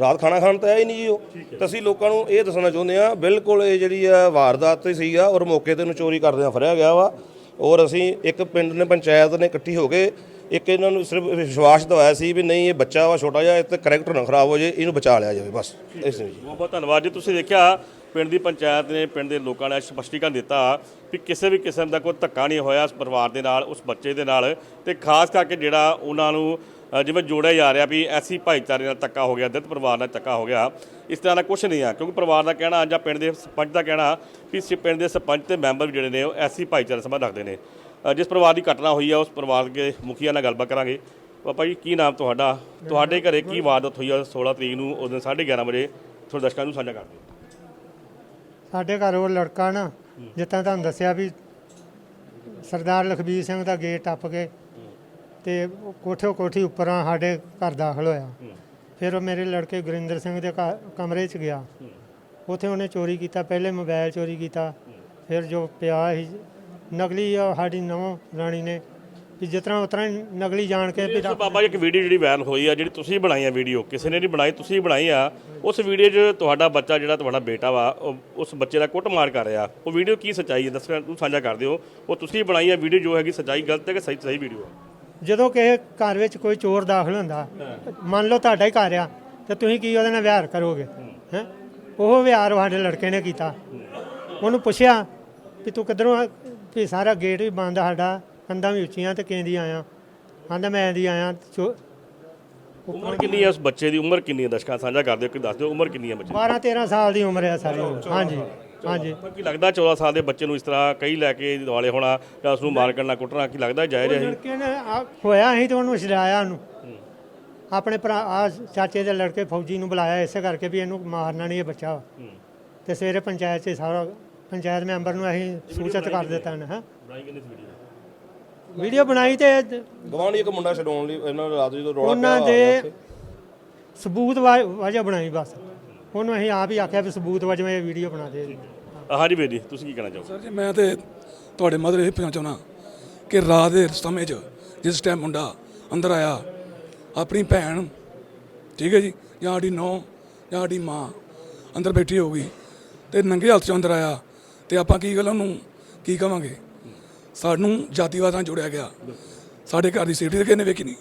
ਰਾਤ ਖਾਣਾ ਖਾਣ ਤਾਂ ਆਇਆ ਹੀ ਨਹੀਂ ਜੀ ਉਹ। ਤਾਂ ਅਸੀਂ ਲੋਕਾਂ ਨੂੰ ਇਹ ਦੱਸਣਾ ਚਾਹੁੰਦੇ ਆ ਬਿਲਕੁਲ ਇਹ ਜਿਹੜੀ ਆ ਵਾਰਦਾਤ ਤੇ ਸੀਗਾ ਔਰ ਮੌਕੇ ਤੇ ਇਹਨੂੰ ਚੋਰੀ ਕਰਦਿਆਂ ਫੜਿਆ ਗਿਆ ਵਾ। ਔਰ ਅਸੀਂ ਇੱਕ ਪਿੰਡ ਨੇ ਪੰਚਾਇਤ ਨੇ ਇਕੱਠੀ ਹੋ ਕੇ ਇੱਕ ਇਹਨਾਂ ਨੂੰ ਸਿਰਫ ਵਿਸ਼ਵਾਸ ਦਿਵਾਇਆ ਸੀ ਵੀ ਨਹੀਂ, ਇਹ ਬੱਚਾ ਵਾ, ਛੋਟਾ ਜਿਹਾ, ਇਹ ਤੇ ਕਰੈਕਟਰ ਨਾ ਖਰਾਬ ਹੋ ਜਾਏ ਇਹਨੂੰ ਬਚਾ ਲਿਆ ਜਾਵੇ, ਬਸ, ਇਸ ਲਈ ਜੀ। ਬਹੁਤ ਬਹੁਤ ਧੰਨਵਾਦ ਜੀ। ਤੁਸੀਂ ਦੇਖਿਆ ਪਿੰਡ ਦੀ ਪੰਚਾਇਤ ਨੇ ਪਿੰਡ ਦੇ ਲੋਕਾਂ ਨੇ ਸਪਸ਼ਟੀਕਰਨ ਦਿੱਤਾ ਵੀ ਕਿਸੇ ਵੀ ਕਿਸਮ ਦਾ ਕੋਈ ਧੱਕਾ ਨਹੀਂ ਹੋਇਆ ਉਸ ਪਰਿਵਾਰ ਦੇ ਨਾਲ, ਉਸ ਬੱਚੇ ਦੇ ਨਾਲ ਤੇ ਖਾਸ ਕਰਕੇ ਜਿਹੜਾ ਉਹਨਾਂ ਨੂੰ ਜਿਵੇਂ ਜੋੜਿਆ ਜਾ ਰਿਹਾ ਵੀ ਐਸੀ ਭਾਈਚਾਰੇ ਨਾਲ ਧੱਕਾ ਹੋ ਗਿਆ, ਦਲਿਤ ਪਰਿਵਾਰ ਨਾਲ ਧੱਕਾ ਹੋ ਗਿਆ, ਇਸ ਤਰ੍ਹਾਂ ਦਾ ਕੁਝ ਨਹੀਂ ਆ। ਕਿਉਂਕਿ ਪਰਿਵਾਰ ਦਾ ਕਹਿਣਾ ਜਾਂ ਪਿੰਡ ਦੇ ਸਰਪੰਚ ਦਾ ਕਹਿਣਾ ਵੀ ਸ- ਪਿੰਡ ਦੇ ਸਰਪੰਚ ਤੇ ਮੈਂਬਰ ਜਿਹੜੇ ਨੇ ਉਹ ਐਸੀ ਭਾਈਚਾਰੇ ਸੰਬੰਧ ਰੱਖਦੇ ਨੇ। ਜਿਸ ਪਰਿਵਾਰ ਦੀ ਘਟਨਾ ਹੋਈ ਆ, ਉਸ ਪਰਿਵਾਰ ਦੇ ਮੁਖੀਆ ਨਾਲ ਗੱਲਬਾਤ ਕਰਾਂਗੇ। ਪਾਪਾ ਜੀ, ਕੀ ਨਾਮ ਤੁਹਾਡਾ? ਤੁਹਾਡੇ ਘਰੇ ਕੀ ਵਾਰਦਾਤ ਹੋਈ ਆ 16 ਤਰੀਕ ਨੂੰ, ਉਸ ਦਿਨ 11:30 ਵਜੇ? ਤੁਹਾਡੇ ਦਰਸ਼ਕਾਂ ਨੂੰ ਸਾਂਝਾ ਕਰ ਦਿਓ। ਸਾਡੇ ਘਰ ਉਹ ਲੜਕਾ ਨਾ, ਜਿੱਦਾਂ ਤੁਹਾਨੂੰ ਦੱਸਿਆ ਵੀ ਸਰਦਾਰ ਲਖਬੀਰ ਸਿੰਘ ਦਾ ਗੇਟ ਟੱਪ ਕੇ ਤੇ ਕੋਠੇ ਕੋਠੀ ਉੱਪਰਾਂ ਸਾਡੇ ਘਰ ਦਾਖਲ ਹੋਇਆ। ਫਿਰ ਉਹ ਮੇਰੇ ਲੜਕੇ ਗੁਰਿੰਦਰ ਸਿੰਘ ਦੇ ਘਰ- ਕਮਰੇ 'ਚ ਗਿਆ। ਉੱਥੇ ਉਹਨੇ ਚੋਰੀ ਕੀਤਾ, ਪਹਿਲੇ ਮੋਬਾਈਲ ਚੋਰੀ ਕੀਤਾ। ਫਿਰ ਜੋ ਪਿਆ ਸੀ ਨਕਲੀ ਆ ਸਾਡੀ ਨੌ ਰਾਣੀ ਨੇ। ਵੀ ਜਿਸ ਤਰ੍ਹਾਂ ਉਸ ਤਰ੍ਹਾਂ ਹੀ ਨਕਲੀ ਜਾਣ ਕੇ ਵੀ ਸੋ ਬਾਬਾ ਜੀ ਇੱਕ ਵੀਡੀਓ ਜਿਹੜੀ ਵਾਇਰਲ ਹੋਈ ਆ ਜਿਹੜੀ ਤੁਸੀਂ ਬਣਾਈ ਆ ਵੀਡੀਓ ਕਿਸੇ ਨੇ ਨਹੀਂ ਬਣਾਈ ਤੁਸੀਂ ਬਣਾਈ ਆ ਉਸ ਵੀਡੀਓ 'ਚ ਤੁਹਾਡਾ ਬੱਚਾ ਜਿਹੜਾ ਤੁਹਾਡਾ ਬੇਟਾ ਵਾ ਉਹ ਉਸ ਬੱਚੇ ਦਾ ਕੁੱਟਮਾਰ ਕਰ ਰਿਹਾ। ਉਹ ਵੀਡੀਓ ਕੀ ਸੱਚਾਈ ਹੈ ਦੱਸਣਾ ਨੂੰ ਸਾਂਝਾ ਕਰ ਦਿਓ। ਉਹ ਤੁਸੀਂ ਬਣਾਈ ਆ ਵੀਡੀਓ ਜੋ ਹੈਗੀ ਸੱਚਾਈ ਗਲਤ ਹੈ ਕਿ ਸਹੀ ਸਹੀ ਵੀਡੀਓ? ਆ ਜਦੋਂ ਕਿਸੇ ਘਰ ਵਿੱਚ ਕੋਈ ਚੋਰ ਦਾਖਲ ਹੁੰਦਾ ਮੰਨ ਲਓ ਤੁਹਾਡਾ ਹੀ ਘਰ ਆ ਤੇ ਤੁਸੀਂ ਕੀ ਉਹਦੇ ਨਾਲ ਵਿਹਾਰ ਕਰੋਗੇ? ਹੈ। ਉਹ ਵਿਹਾਰ ਸਾਡੇ ਲੜਕੇ ਨੇ ਕੀਤਾ। ਉਹਨੂੰ ਪੁੱਛਿਆ ਵੀ ਤੂੰ ਕਿੱਧਰੋਂ ਆ? ਵੀ ਸਾਰਾ ਗੇਟ ਵੀ ਬੰਦ ਆ ਸਾਡਾ। ਕੰਧਾਂ ਵੀ ਉੱਚੀਆਂ ਤੇ ਕਿੰਦੀ ਆਇਆ। ਆਂਦਾ ਮੈਂ ਦੀ ਆਇਆ ਚੋ- ਉਮਰ ਕਿੰਨੀ ਹੈ ਉਸ ਬੱਚੇ ਦੀ? ਉਮਰ ਕਿੰਨੀ ਹੈ ਦਰਸ਼ਕਾਂ ਸਾਂਝਾ ਕਰ ਦਿਓ ਕਿ ਦੱਸ ਦਿਓ ਉਮਰ ਕਿੰਨੀ ਹੈ ਬੱਚੇ ਦੀ? 12 13 ਸਾਲ ਦੀ ਉਮਰ ਹੈ ਸਾਰੀ ਹਾਂਜੀ ਹਾਂਜੀ। ਕੀ ਲੱਗਦਾ 14 ਸਾਲ ਦੇ ਬੱਚੇ ਨੂੰ ਇਸ ਤਰ੍ਹਾਂ ਕਈ ਲੈ ਕੇ ਦਿਵਾਲੇ ਹੋਣਾ ਜਾਂ ਉਸ ਨੂੰ ਮਾਰ ਕਰਨਾ ਕੁੱਟਣਾ ਕੀ ਲੱਗਦਾ ਜਾਇਜ਼ ਹੈ ਇਹ? ਲੜਕੇ ਨੇ ਆ- ਹੋਇਆ ਸੀ ਤੇ ਉਹਨੂੰ ਛਡਾਇਆ ਉਹਨੂੰ। ਆਪਣੇ ਭਰਾ ਆ ਚਾਚੇ ਦੇ ਲੜਕੇ ਫੌਜੀ ਨੂੰ ਬੁਲਾਇਆ ਇਸੇ ਕਰਕੇ ਵੀ ਇਹਨੂੰ ਮਾਰਨਾ ਨਹੀਂ ਇਹ ਬੱਚਾ। ਤੇ ਸਵੇਰੇ ਪੰਚਾਇਤ 'ਚ ਸਾਰਾ ਪੰਚਾਇਤ ਮੈਂਬਰ ਨੂੰ ਅਸੀਂ ਸੂਚਿਤ ਕਰ ਦਿੱਤਾ ਨੇ ਹਾਂ। ਬਣਾਈ ਕਿੰਨੇ ਸੀ ਵੀਡੀਓ। ਵੀਡੀਓ ਬਣਾਈ ਤੇ ਗਵਾਂਢੀ ਇੱਕ ਮੁੰਡਾ ਛਡਾਉਣ ਲਈ ਇਹਨਾਂ ਨੇ ਰਾਤ ਜਦੋਂ ਰੌਲਾ ਉਹਨਾਂ ਪਿਆ ਹੋਇਆ ਦੇ ਸਬੂਤ ਵਾ- ਵਜ੍ਹਾ ਬਣਾਈ ਬਸ। ਉਹਨੂੰ ਅਸੀਂ ਆਪ ਹੀ ਆਖਿਆ ਵੀ ਸਬੂਤ ਵਜ੍ਹਾ ਇਹ ਵੀਡੀਓ ਬਣਾ ਦੇ। ਹਾਂਜੀ ਜੀ ਤੁਸੀਂ ਕੀ ਕਹਿਣਾ ਚਾਹੋਗੇ? ਸਰ ਜੀ ਮੈਂ ਤੇ ਤੁਹਾਡੇ ਮਦਰ ਇਹ ਪੁੱਛਣਾ ਚਾਹੁੰਦਾ ਕਿ ਰਾਤ ਦੇ ਸਮੇਂ 'ਚ ਜਿਸ ਟਾਈਮ ਮੁੰਡਾ ਅੰਦਰ ਆਇਆ ਆਪਣੀ ਭੈਣ ਠੀਕ ਹੈ ਜੀ ਜਾਂ ਸਾਡੀ ਨੌ ਜਾਂ ਸਾਡੀ ਮਾਂ ਅੰਦਰ ਬੈਠੀ ਹੋਊਗੀ ਤੇ ਨੰਗੇ ਹੱਥ 'ਚ ਅੰਦਰ ਆਇਆ ਤੇ ਆਪਾਂ ਕੀ ਗੱਲ ਉਹਨੂੰ ਕੀ ਕਵਾਂਗੇ? ਸਾਨੂੰ ਜਾਤੀਵਾਦ ਨਾਲ ਜੋੜਿਆ ਗਿਆ। ਸਾਡੇ ਘਰ ਦੀ ਸੇਫਟੀ ਤੇ ਕਿਸੇ ਨੇ ਵੇਖੀ ਨਹੀਂ।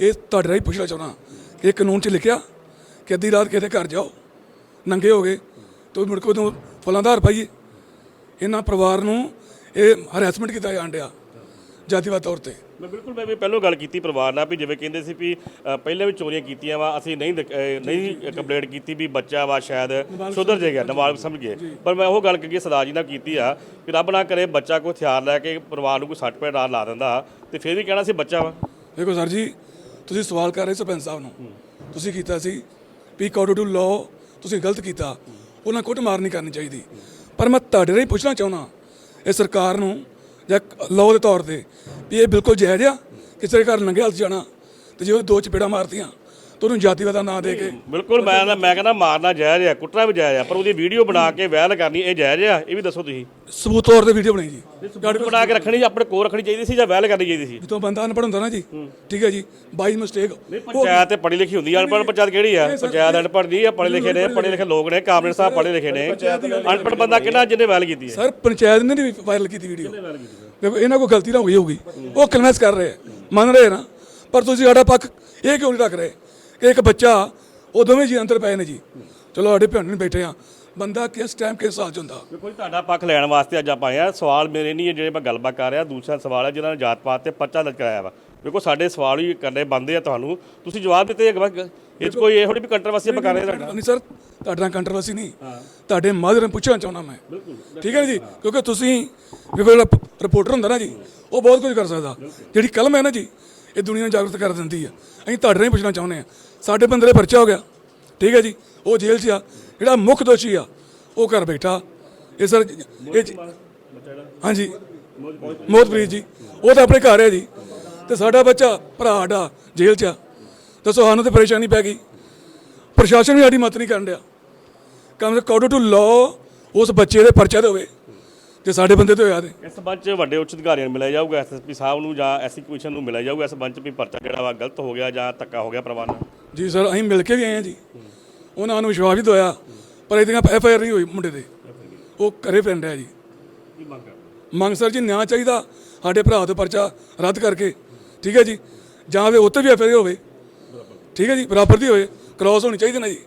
ਇਹ ਤੁਹਾਡੇ ਰਾਹੀਂ ਪੁੱਛਣਾ ਚਾਹੁੰਦਾ। ਕਿ ਇਹ ਕਾਨੂੰਨ 'ਚ ਲਿਖਿਆ ਕਿ ਅੱਧੀ ਰਾਤ ਕਿਸੇ ਦੇ ਘਰ ਜਾਓ। ਨੰਗੇ ਹੋ ਗਏ। ਤੇ ਮੁੜ ਕੇ ਉਦੋਂ ਫੁੱਲਾਂਧਾਰ ਪਾਈਏ। ਇਹਨਾਂ ਪਰਿਵਾਰ ਨੂੰ ਇਹ ਹਰੈਸਮੈਂਟ ਕੀਤਾ ਜਾਂਦਿਆ ਜਾਤੀਵਾਦ ਤੌਰ ਤੇ। ਮੈਂ ਬਿਲਕੁਲ ਮੈਂ ਵੀ ਪਹਿਲਾਂ ਗੱਲ ਕੀਤੀ ਪਰਿਵਾਰ ਨਾਲ ਵੀ ਜਿਵੇਂ ਕਹਿੰਦੇ ਸੀ ਵੀ ਅ, ਪਹਿਲਾਂ ਵੀ ਚੋਰੀਆਂ ਕੀਤੀਆਂ ਵਾ ਅਸੀਂ ਨਹੀਂ ਦਿਖ- ਅ, ਨਹੀਂ ਕੰਪਲੇਂਟ ਕੀਤੀ ਵੀ ਬੱਚਾ ਵਾ ਸ਼ਾਇਦ ਸੁਧਰ ਜਾਏਗਾ ਨਾਬਾਲਗ ਸਮਝ ਗਏ ਪਰ ਮੈਂ ਉਹ ਗੱਲ ਕਹੀ ਸਰਦਾਰ ਜੀ ਨਾਲ ਕੀਤੀ ਆ ਕਿ ਰੱਬ ਨਾ ਕਰੇ ਬੱਚਾ ਕੋਈ ਹਥਿਆਰ ਲੈ ਕੇ ਪਰਿਵਾਰ ਨੂੰ ਕੋਈ ਸੱਟ ਪੇਟ ਲਾ ਦਿੰਦਾ ਤੇ ਫਿਰ ਵੀ ਕਹਿਣਾ ਸੀ ਬੱਚਾ ਵਾ। ਦੇਖੋ ਸਰ ਜੀ ਤੁਸੀਂ ਸਵਾਲ ਕਰ ਰਹੇ ਸਰਪੰਚ ਸਾਹਿਬ ਨੂੰ। ਤੁਸੀਂ ਕੀਤਾ ਸੀ ਵੀ ਅਕੋਰਡਿੰਗ ਟੂ ਲਾਅ ਤੁਸੀਂ ਗਲਤ ਕੀਤਾ। ਉਹਨਾਂ ਕੁੱਟ ਮਾਰ ਨਹੀਂ ਕਰਨੀ ਚਾਹੀਦੀ। ਪਰ ਮੈਂ ਤੁਹਾਡੇ ਰਾਹੀਂ ਪੁੱਛਣਾ ਚਾਹੁੰਦਾ ਇਹ ਸਰਕਾਰ ਨੂੰ ਜਾਂ ਲਾਅ ਦੇ ਤੌਰ ਤੇ ਵੀ ਇਹ ਬਿਲਕੁਲ ਜਾਇਜ਼ ਆ, ਕਿਸੇ ਦੇ ਘਰ ਨੰਗੇ ਹੱਥ ਜਾਣਾ ਤੇ ਜੇ ਉਹ ਦੋ ਚਪੇੜਾ ਮਾਰਤੀਆਂ ਤਾਂ ਉਹਨੂੰ ਜਾਤੀਵਾਦ ਦਾ ਨਾਂ ਦੇ ਕੇ। ਬਿਲਕੁਲ ਮੈਂ ਮੈਂ ਕਹਿੰਦਾ ਮਾਰਨਾ ਜਾਇਜ਼ ਆ ਕੁੱਟਣਾ ਵੀ ਜਾਇਜ਼ ਆ ਪਰ ਉਹਦੀ ਵੀਡੀਓ ਬਣਾ ਕੇ ਵਾਇਰਲ ਕਰਨੀ ਇਹ ਜਾਇਜ਼ ਆ ਇਹ ਵੀ ਦੱਸੋ ਤੁਸੀਂ। ਸਬੂਤ ਤੌਰ ਤੇ ਵੀਡੀਓ ਬਣਾਈ ਜੀ। ਵੀਡੀਓ ਬਣਾ ਕੇ ਰੱਖਣੀ ਜਾਂ ਆਪਣੇ ਕੋਲ ਰੱਖਣੀ ਚਾਹੀਦੀ ਸੀ ਜਾਂ ਵਾਇਰਲ ਕਰਨੀ ਚਾਹੀਦੀ ਸੀ? ਜਦੋਂ ਬੰਦਾ ਅਨਪੜ੍ਹ ਹੁੰਦਾ ਨਾ ਜੀ ਠੀਕ ਹੈ ਜੀ ਬਾਈ ਮਿਸਟੇਕ ਪੰਚਾਇਤ ਤੇ ਪੜ੍ਹੀ ਲਿਖੀ ਹੁੰਦੀ ਆ ਅਨਪੜ੍ਹ ਪੰਚਾਇਤ ਕਿਹੜੀ ਆ? ਪੰਚਾਇਤ ਅਨਪੜ੍ਹ ਨਹੀਂ ਆ ਪੜ੍ਹੇ ਲਿਖੇ ਨੇ ਪੜ੍ਹੇ ਲਿਖੇ ਲੋਕ ਨੇ ਕਾਮਰੇਡ ਸਾਹਿਬ ਪੜ੍ਹੇ ਲਿਖੇ ਨੇ। ਅਨਪੜ੍ਹ ਬੰਦਾ ਕਿਹੜਾ ਜਿਹਨੇ ਵਾਇਰਲ ਕੀਤੀ ਹੈ? ਸਰ ਪੰਚਾਇਤ ਨੇ ਵੀ ਵਾਇਰਲ ਕੀਤੀ ਵੀਡੀਓ ਦੇਖੋ ਇਹਨਾਂ ਕੋਲ ਗਲਤੀ ਨਾ ਹੋਈ ਹੋਊਗੀ। ਉਹ ਕਨਵੈਂਸ ਕਰ ਰਹੇ ਮੰਨ ਰਹੇ ਨਾ। ਪਰ ਤੁਸੀਂ ਸਾਡਾ ਪੱਖ ਇਹ ਕਿਉਂ ਨਹੀਂ ਰੱਖ ਰਹੇ? ਕਿ ਇੱਕ ਬੱਚਾ ਉਹ ਦੋਵੇਂ ਜੀ ਅੰਦਰ ਪਏ ਨੇ ਜੀ। ਚਲੋ ਸਾਡੇ ਭੈਣ ਨੂੰ ਬੈਠੇ ਆ ਬੰਦਾ ਕਿਸ ਟਾਈਮ ਕਿਸ ਸਾਲ ਚ ਹੁੰਦਾ? ਕੋਈ ਤੁਹਾਡਾ ਪੱਖ ਲੈਣ ਵਾਸਤੇ ਅੱਜ ਆਪਾਂ ਆਏ ਆ ਸਵਾਲ ਮੇਰੇ ਨਹੀਂ ਹੈ ਜਿਹੜੇ ਮੈਂ ਗੱਲਬਾਤ ਕਰ ਰਿਹਾ। ਦੂਸਰਾ ਸਵਾਲ ਹੈ ਜਿਹਨਾਂ ਨੇ ਜਾਤ ਪਾਤ ਤੇ ਪਰਚਾ ਦਰਜ ਕਰਾਇਆ ਵਾ। ਦੇਖੋ ਸਾਡੇ ਸਵਾਲ ਵੀ ਕਰਨੇ ਬੰਦੇ ਆ ਤੁਹਾਨੂੰ। ਤੁਸੀਂ ਜਵਾਬ ਦਿੱਤੇ ਹੈਗਾ। ਇਹ 'ਚ ਕੋਈ ਇਹ ਥੋੜੀ ਵੀ ਕੰਟਰੋਵਰਸੀ ਆਪਾਂ ਕਰ ਰਹੇ ਹਾਂ ਨਹੀਂ ਸਰ। ਤੁਹਾਡੇ ਨਾਲ ਕੰਟਰੋਵਰਸੀ ਨਹੀਂ। ਤੁਹਾਡੇ ਮਾਧਰ ਨੂੰ ਪੁੱਛਣਾ ਚਾਹੁੰਦਾ ਮੈਂ। ਠੀਕ ਹੈ ਜੀ? ਕਿਉਂਕਿ ਤੁਸੀਂ ਜਿਹੜਾ ਰਿਪੋਰਟਰ ਹੁੰਦਾ ਨਾ ਜੀ ਉਹ ਬਹੁਤ ਕੁਝ ਕਰ ਸਕਦਾ। ਜਿਹੜੀ ਕਲਮ ਹੈ ਨਾ ਜੀ ਇਹ ਦੁਨੀਆ ਨੂੰ ਜਾਗਰੂਕ ਕਰ ਦਿੰਦੀ ਆ। ਅਸੀਂ ਤੁਹਾਡੇ ਨਾਲ ਹੀ ਪੁੱਛਣਾ ਚਾਹੁੰਦੇ ਆ। ਸਾਡੇ ਬੰਦੇ ਦੇ ਪਰਚਾ ਹੋ ਗਿਆ। ਠੀਕ ਹੈ ਜੀ? ਉਹ ਜੇਲ੍ਹ 'ਚ ਆ। ਜਿਹੜਾ ਮੁੱਖ ਦੋਸ਼ੀ ਆ, ਉਹ ਘਰ ਬੈਠਾ। ਇਹ ਸਰ, ਇਹ ਹਾਂਜੀ। ਮੋਹਤਪ੍ਰੀਤ ਜੀ। ਉਹ ਤਾਂ ਆਪਣੇ ਘਰ ਹੈ ਜੀ। ਤੇ ਸਾਡਾ ਬੱਚਾ, ਭਰਾ ਸਾਡਾ ਜੇਲ੍ਹ 'ਚ ਆ। ਦੱਸੋ ਸਾਨੂੰ ਤੇ ਪਰੇਸ਼ਾਨੀ ਪੈ ਗਈ। ਪ੍ਰਸ਼ਾਸਨ ਵੀ ਸਾਡੀ ਮਦਦ ਨਹੀਂ ਕਰਨ ਡਿਆ। ਕਮ ਸੇ ਕਾਰਡਰ ਟੂ ਲਾਅ ਉਸ ਬੱਚੇ ਦੇ ਪਰਚਾ ਦੇ ਹੋਵੇ। ਤੇ ਸਾਡੇ ਬੰਦੇ ਤੇ ਹੋਇਆ ਤੇ। ਇਸ ਸੰਬੰਧ 'ਚ ਵੱਡੇ ਉੱਚ ਅਧਿਕਾਰੀਆਂ ਨੂੰ ਮਿਲਿਆ ਜਾਊਗਾ ਐਸਐਸਪੀ ਸਾਹਿਬ ਨੂੰ ਜਾਂ ਐਸਸੀ ਕਮਿਸ਼ਨ ਨੂੰ ਮਿਲਿਆ ਜਾਊਗਾ ਇਸ ਸੰਬੰਧ 'ਚ ਵੀ ਪਰਚਾ ਜਿਹੜਾ ਵਾ ਗਲਤ ਹੋ ਗਿਆ ਜਾਂ ਧੱਕਾ ਹੋ ਗਿਆ ਪਰਿਵਾਰ ਨਾਲ ਜੀ ਸਰ ਅਸੀਂ ਮਿਲ ਕੇ ਵੀ ਆਏ ਹਾਂ ਜੀ। ਉਹਨਾਂ ਨੂੰ ਵਿਸ਼ਵਾਸ ਵੀ ਦਵਾਇਆ ਪਰ ਇਹਦੀਆਂ ਐਫ ਆਈ ਆਰ ਨਹੀਂ ਹੋਈ ਮੁੰਡੇ ਤੇ। ਉਹ ਕਰੇ ਪਿੰਡ ਹੈ ਜੀ। ਮੰਗ ਸਰ ਜੀ ਨਿਆਂ ਚਾਹੀਦਾ ਸਾਡੇ ਭਰਾ ਤੋਂ ਪਰਚਾ ਰੱਦ ਕਰਕੇ ਠੀਕ ਹੈ ਜੀ। ਜਾਂ ਫਿਰ ਉੱਤੇ ਵੀ ਐਫ ਆਈ ਆਰ ਹੋਵੇ ਠੀਕ ਹੈ ਜੀ ਬਰਾਬਰ ਦੀ ਹੋਵੇ ਕ੍ਰਾਸ ਹੋਣੀ ਚਾਹੀਦੀ ਨਾ ਜੀ।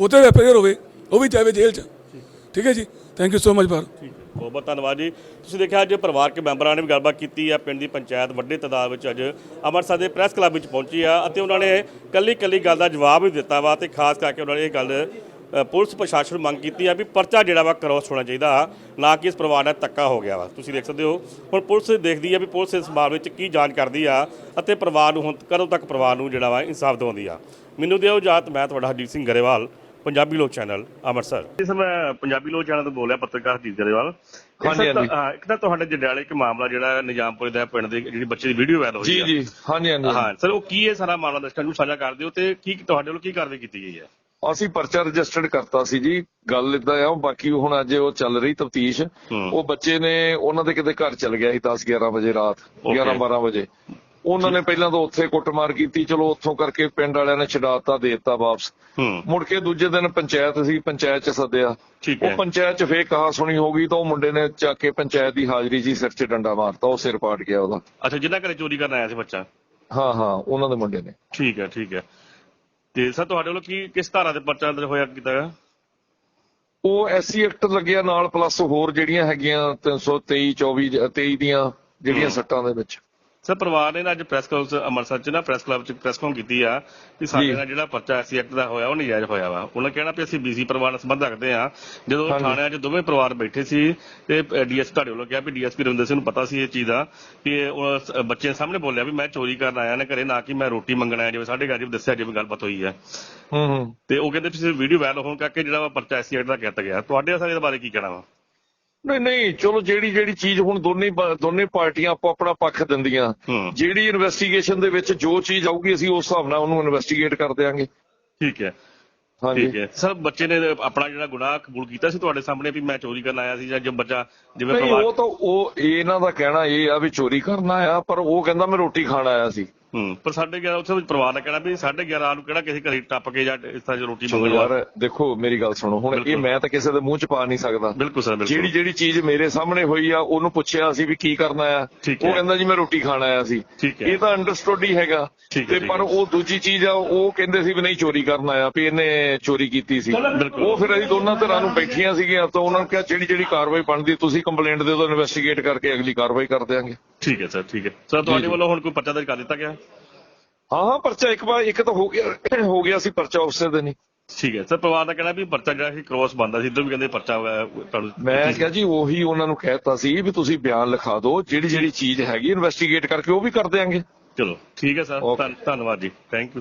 ਉੱਤੇ ਵੀ ਐਫ ਆਈ ਆਰ ਹੋਵੇ ਉਹ ਵੀ ਜਾਵੇ ਜੇਲ੍ਹ 'ਚ ਠੀਕ ਹੈ ਜੀ। Thank you so much for ਬਹੁਤ ਬਹੁਤ ਧੰਨਵਾਦ ਜੀ। ਤੁਸੀਂ ਦੇਖਿਆ ਅੱਜ ਪਰਿਵਾਰਕ ਮੈਂਬਰਾਂ ਨੇ ਵੀ ਗੱਲਬਾਤ ਕੀਤੀ ਆ, ਪਿੰਡ ਦੀ ਪੰਚਾਇਤ ਵੱਡੇ ਤਾਦਾਦ ਵਿੱਚ ਅੱਜ ਅੰਮ੍ਰਿਤਸਰ ਦੇ ਪ੍ਰੈਸ ਕਲੱਬ ਵਿੱਚ ਪਹੁੰਚੀ ਆ ਅਤੇ ਉਹਨਾਂ ਨੇ ਕੱਲੀ ਕੱਲੀ ਗੱਲ ਦਾ ਜਵਾਬ ਵੀ ਦਿੱਤਾ ਵਾ ਤੇ ਖਾਸ ਕਰਕੇ ਉਹਨਾਂ ਨੇ ਇਹ ਗੱਲ ਪੁਲਿਸ ਪ੍ਰਸ਼ਾਸਨ ਨੂੰ ਮੰਗ ਕੀਤੀ ਆ ਵੀ ਪਰਚਾ ਜਿਹੜਾ ਵਾ ਕਰੋਸ ਹੋਣਾ ਚਾਹੀਦਾ, ਨਾ ਕਿ ਇਸ ਪਰਿਵਾਰ ਨਾਲ ਧੱਕਾ ਹੋ ਗਿਆ ਵਾ। ਤੁਸੀਂ ਦੇਖ ਸਕਦੇ ਹੋ, ਹੁਣ ਪੁਲਿਸ ਦੇਖਦੀ ਆ ਵੀ ਪੁਲਿਸ ਇਸ ਮਾਮਲੇ ਵਿੱਚ ਕੀ ਜਾਂਚ ਕਰਦੀ ਆ ਅਤੇ ਪਰਿਵਾਰ ਨੂੰ ਹੁਣ ਕਦੋਂ ਤੱਕ ਪਰਿਵਾਰ ਨੂੰ ਜਿਹੜਾ ਵਾ ਇਨਸਾਫ ਦਿਵਾਉਂਦੀ ਆ। ਮੈਨੂੰ ਦਿਓ ਇਜਾਜ਼ਤ, ਮੈਂ ਤੁਹਾਡਾ ਹਰਜੀਤ ਸਿੰਘ ਗਰੇਵਾਲ। ਪੰਜਾਬੀ ਲੋਕ ਚੈਨਲ ਅੰਮ੍ਰਿਤਸਰ। ਇਸ ਮੈਂ ਪੰਜਾਬੀ ਲੋਕ ਚੈਨਲ ਤੋਂ ਬੋਲਿਆ ਪੱਤਰਕਾਰ ਹਰਜੀਤ ਗਰੇਵਾਲ। ਹਾਂਜੀ, ਹਾਂਜੀ। ਹਾਂ, ਇੱਕ ਤਾਂ ਤੁਹਾਡੇ ਜੰਡਿਆਲੇ ਇੱਕ ਮਾਮਲਾ ਜਿਹੜਾ ਨਿਜ਼ਾਮਪੁਰ ਦਾ ਪਿੰਡ ਦੇ ਜਿਹੜੀ ਬੱਚੇ ਦੀ ਵੀਡੀਓ ਵਾਇਰਲ ਹੋਈ ਜੀ ਆ। ਜੀ। ਹਾਂਜੀ ਹਾਂਜੀ। ਹਾਂ ਸਰ ਉਹ ਕੀ ਹੈ ਸਾਰਾ ਮਾਮਲਾ ਦਰਸ਼ਕਾਂ ਨੂੰ ਸਾਂਝਾ ਕਰ ਦਿਓ ਤੇ ਕੀ ਤੁਹਾਡੇ ਵੱਲੋਂ ਕੀ ਕਾਰਵਾਈ ਕੀਤੀ ਗਈ ਹੈ? ਅਸੀਂ ਪਰਚਾ ਰਜਿਸਟਰਡ ਕਰਤਾ ਸੀ ਜੀ ਗੱਲ ਇਦਾਂ ਆ ਬਾਕੀ ਹੁਣ ਅੱਜ ਉਹ ਚੱਲ ਰਹੀ ਤਫਤੀਸ਼। ਹੂੰ। ਉਹ ਬੱਚੇ ਨੇ ਉਹਨਾਂ ਦੇ ਕਿਤੇ ਘਰ ਚਲ ਗਿਆ ਸੀ 10 11 ਵਜੇ ਰਾਤ Okay. 11 12 ਵਜੇ। ਉਹਨਾਂ ਨੇ ਪਹਿਲਾਂ ਤਾਂ ਉੱਥੇ ਕੁੱਟਮਾਰ ਕੀਤੀ ਚਲੋ ਉੱਥੋਂ ਕਰਕੇ ਪਿੰਡ ਵਾਲਿਆਂ ਨੇ ਛਡਾਤਾ ਦੇਤਾ ਵਾਪਸ। ਮੁੜ ਕੇ ਦੂਜੇ ਦਿਨ ਪੰਚਾਇਤ ਸੀ ਪੰਚਾਇਤ ਚ ਸੱਦਿਆ। ਉਹ ਪੰਚਾਇਤ ਚ ਫੇਰ ਕਹਾ ਸੁਣੀ ਹੋ ਗਈ ਤਾਂ ਉਹ ਮੁੰਡੇ ਨੇ ਚੱਕ ਕੇ ਪੰਚਾਇਤ ਦੀ ਹਾਜ਼ਰੀ ਜੀ ਸਿਰ 'ਚ ਡੰਡਾ ਮਾਰਤਾ ਉਹ ਸਿਰ ਪਾਟ ਗਿਆ ਉਹਦਾ। ਅੱਛਾ ਜਿੰਨਾ ਘਰੇ ਚੋਰੀ ਕਰਨ ਆਇਆ ਸੀ ਬੱਚਾ? ਹਾਂ ਹਾਂ ਉਹਨਾਂ ਦੇ ਮੁੰਡੇ ਨੇ। ਠੀਕ ਹੈ ਠੀਕ ਹੈ। ਤੇ ਸਰ ਤੁਹਾਡੇ ਵੱਲੋਂ ਕੀ ਕਿਸ ਧਾਰਾ ਦੇ ਪਰਚਾ ਦਰਜ ਹੋਇਆ ਕੀਤਾ ਗਿਆ? ਉਹ ਐਸਸੀ ਐਕਟ ਲੱਗਿਆ ਨਾਲ ਪਲੱਸ ਹੋਰ ਜਿਹੜੀਆਂ ਹੈਗੀਆਂ 323 24 ਜ- 23 ਦੀਆਂ ਜਿਹੜੀਆਂ ਸੱਟਾਂ ਦੇ ਵਿੱਚ। ਸਰ ਪਰਿਵਾਰ ਨੇ ਅੱਜ ਪ੍ਰੈਸ ਕਾਨਫਰੰਸ ਅੰਮ੍ਰਿਤਸਰ ਚ ਨਾ ਪ੍ਰੈਸ ਕਲੱਬ ਚ ਪ੍ਰੈਸ ਕਾਨਫਰੰਸ ਕੀਤੀ ਆ ਕਿ ਸਾਡੇ। ਨਾਲ ਜਿਹੜਾ ਪਰਚਾ ਐਸੀ ਐਕਟ ਦਾ ਹੋਇਆ ਉਹ ਨਜਾਇਜ਼ ਹੋਇਆ ਵਾ। ਉਹਨਾਂ ਕਹਿਣਾ ਵੀ ਅਸੀਂ ਬੀਸੀ ਪਰਿਵਾਰ ਨਾਲ ਸੰਬੰਧ ਰੱਖਦੇ ਆ। ਜਦੋਂ। ਥਾਣਿਆਂ 'ਚ ਦੋਵੇਂ ਪਰਿਵਾਰ ਬੈਠੇ ਸੀ ਤੇ ਡੀਐਸ ਤੁਹਾਡੇ ਵੱਲੋਂ ਕਿਹਾ ਵੀ ਡੀਐਸਪੀ ਰਵਿੰਦਰ ਸਿੰਘ ਨੂੰ ਪਤਾ ਸੀ ਇਹ ਚੀਜ਼ ਦਾ ਕਿ ਉਹ ਬੱਚੇ ਸਾਹਮਣੇ ਬੋਲਿਆ ਵੀ ਮੈਂ ਚੋਰੀ ਕਰਨ ਆਇਆ ਨਾ ਘਰੇ ਨਾ ਕਿ ਮੈਂ ਰੋਟੀ ਮੰਗਣ ਆਇਆ ਜਿਵੇਂ ਸਾਡੇ ਘਰ ਜਿਵੇਂ ਦੱਸਿਆ ਜਿਵੇਂ ਗੱਲਬਾਤ ਹੋਈ ਹੈ ਹੂੰ ਹੂੰ। ਤੇ ਉਹ ਕਹਿੰਦੇ ਤੁਸੀਂ ਵੀਡੀਓ ਵਾਇਰਲ ਹੋਣ ਕਰਕੇ ਜਿਹੜਾ ਪਰਚਾ ਐਸੀ ਐਕਟ ਦਾ ਕੀਤਾ ਗਿਆ। ਤੁਹਾਡੇ ਅਸਰ ਇਹਦੇ ਬਾਰੇ ਕੀ ਕਹਿਣਾ ਵਾ? ਨਹੀਂ ਨਹੀਂ ਚਲੋ ਜਿਹੜੀ ਜਿਹੜੀ ਚੀਜ਼ ਹੁਣ ਦੋਨੇ ਦੋਨੇ ਪਾਰਟੀਆਂ ਆਪੋ ਆਪਣਾ ਪੱਖ ਦਿੰਦੀਆਂ। ਜਿਹੜੀ ਇਨਵੈਸਟੀਗੇਸ਼ਨ ਦੇ ਵਿੱਚ ਜੋ ਚੀਜ਼ ਆਊਗੀ ਅਸੀਂ ਉਸ ਹਿਸਾਬ ਨਾਲ ਉਹਨੂੰ ਇਨਵੈਸਟੀਗੇਟ ਕਰ ਦਿਆਂਗੇ। ਠੀਕ ਹੈ। ਠੀਕ ਹੈ। ਸਰ ਬੱਚੇ ਨੇ ਆਪਣਾ ਜਿਹੜਾ ਗੁਨਾਹ ਕਬੂਲ ਕੀਤਾ ਸੀ ਤੁਹਾਡੇ ਸਾਹਮਣੇ ਵੀ ਮੈਂ ਚੋਰੀ ਕਰਨ ਆਇਆ ਸੀ ਜਾਂ ਜੋ ਬੱਚਾ ਜਿਵੇਂ ਪਰਿਵਾਰ ਉਹ ਤਾਂ ਉਹ ਇਹਨਾਂ ਦਾ ਕਹਿਣਾ ਇਹ ਆ ਵੀ ਚੋਰੀ ਕਰਨ ਆਇਆ ਪਰ ਉਹ ਕਹਿੰਦਾ ਮੈਂ ਰੋਟੀ ਖਾਣ ਆਇਆ ਸੀ। ਹੂੰ ਪਰ ਸਾਡੇ ਗਿਆ ਉੱਥੇ ਪਰਿਵਾਰ ਨੇ ਕਹਿਣਾ ਵੀ 11:30 ਨੂੰ ਕਿਹੜਾ ਕਿਸੇ ਘਰੇ ਟੱਪ ਕੇ ਜਾਂ ਇਸ ਤਰ੍ਹਾਂ ਦੀ ਰੋਟੀ ਮੰਗਣ ਯਾਰ ਦੇਖੋ ਮੇਰੀ ਗੱਲ ਸੁਣੋ ਹੁਣ ਇਹ। ਮੈਂ ਤਾਂ ਕਿਸੇ ਦੇ ਮੂੰਹ 'ਚ ਪਾ ਨਹੀਂ ਸਕਦਾ ਬਿਲਕੁਲ ਸਰ ਜਿਹੜੀ ਬਿਲਕੁਲ ਜਿਹੜੀ ਚੀਜ਼ ਮੇਰੇ ਸਾਹਮਣੇ ਹੋਈ ਆ ਉਹਨੂੰ ਪੁੱਛਿਆ ਸੀ ਵੀ ਕੀ ਕਰਨਾ ਆ ਉਹ। ਕਹਿੰਦਾ ਜੀ ਮੈਂ ਰੋਟੀ ਖਾਣ ਆਇਆ ਸੀ। ਇਹ ਤਾਂ ਅੰਡਰਸਟੂਡ ਹੀ ਹੈਗਾ ਤੇ ਪਰ। ਉਹ ਦੂਜੀ ਚੀਜ਼ ਆ ਉਹ ਕਹਿੰਦੇ ਸੀ ਵੀ ਨਹੀਂ ਚੋਰੀ ਕਰਨ ਆਇਆ ਵੀ ਇਹਨੇ ਚੋਰੀ ਕੀਤੀ ਸੀ। ਉਹ ਫਿਰ ਅਸੀਂ ਦੋਨਾਂ ਧਿਰਾਂ ਨੂੰ ਬੈਠੀਆਂ ਸੀਗੀਆਂ ਤਾਂ ਉਹਨਾਂ ਨੂੰ ਕਿਹਾ ਜਿਹੜੀ ਜਿਹੜੀ ਕਾਰਵਾਈ ਬਣਦੀ ਤੁਸੀਂ ਕੰਪਲੇਂਟ ਦੇ ਦਿਓ ਇਨਵੈਸਟੀਗੇਟ ਕਰਕੇ ਅਗਲੀ ਕਾਰਵਾਈ ਕਰ ਦਿਆਂਗੇ ਠੀਕ ਹੈ ਸਰ ਠੀਕ ਹੈ ਸਰ ਤੁਹਾਡੇ ਜੀ। ਵੱਲੋਂ ਹੁਣ ਕੋਈ ਪਰਚਾ ਦਰਜ ਕਰ ਦਿੱਤਾ ਗਿਆ ਹਾਂ ਹਾਂ ਪਰਚਾ ਇੱਕ ਵਾਰ ਇੱਕ ਤਾਂ ਹੋ ਗਿਆ ਹੋ ਗਿਆ ਸੀ ਪਰਚਾ ਉਸੇ ਦਿਨ ਹੀ ਠੀਕ ਹੈ ਸਰ ਪਰਿਵਾਰ ਦਾ ਕਹਿਣਾ ਵੀ ਪਰਚਾ ਜਿਹੜਾ ਸੀ ਕ੍ਰੋਸ ਬੰਦਾ ਸੀ ਇੱਧਰ ਵੀ ਕਹਿੰਦੇ ਪਰਚਾ ਮੈਂ ਕਿਹਾ ਜੀ ਉਹੀ ਉਹਨਾਂ ਨੂੰ ਕਹਿਤਾ ਸੀ ਵੀ ਤੁਸੀਂ ਬਿਆਨ ਲਿਖਾ ਦਿਓ ਜਿਹੜੀ ਜਿਹੜੀ ਚੀਜ਼ ਹੈਗੀ ਇਨਵੈਸਟੀਗੇਟ ਕਰਕੇ ਉਹ ਵੀ ਕਰ ਦਿਆਂਗੇ। ਚਲੋ ਠੀਕ ਹੈ ਸਰ ਧੰਨਵਾਦ ਜੀ ਥੈਂਕ ਯੂ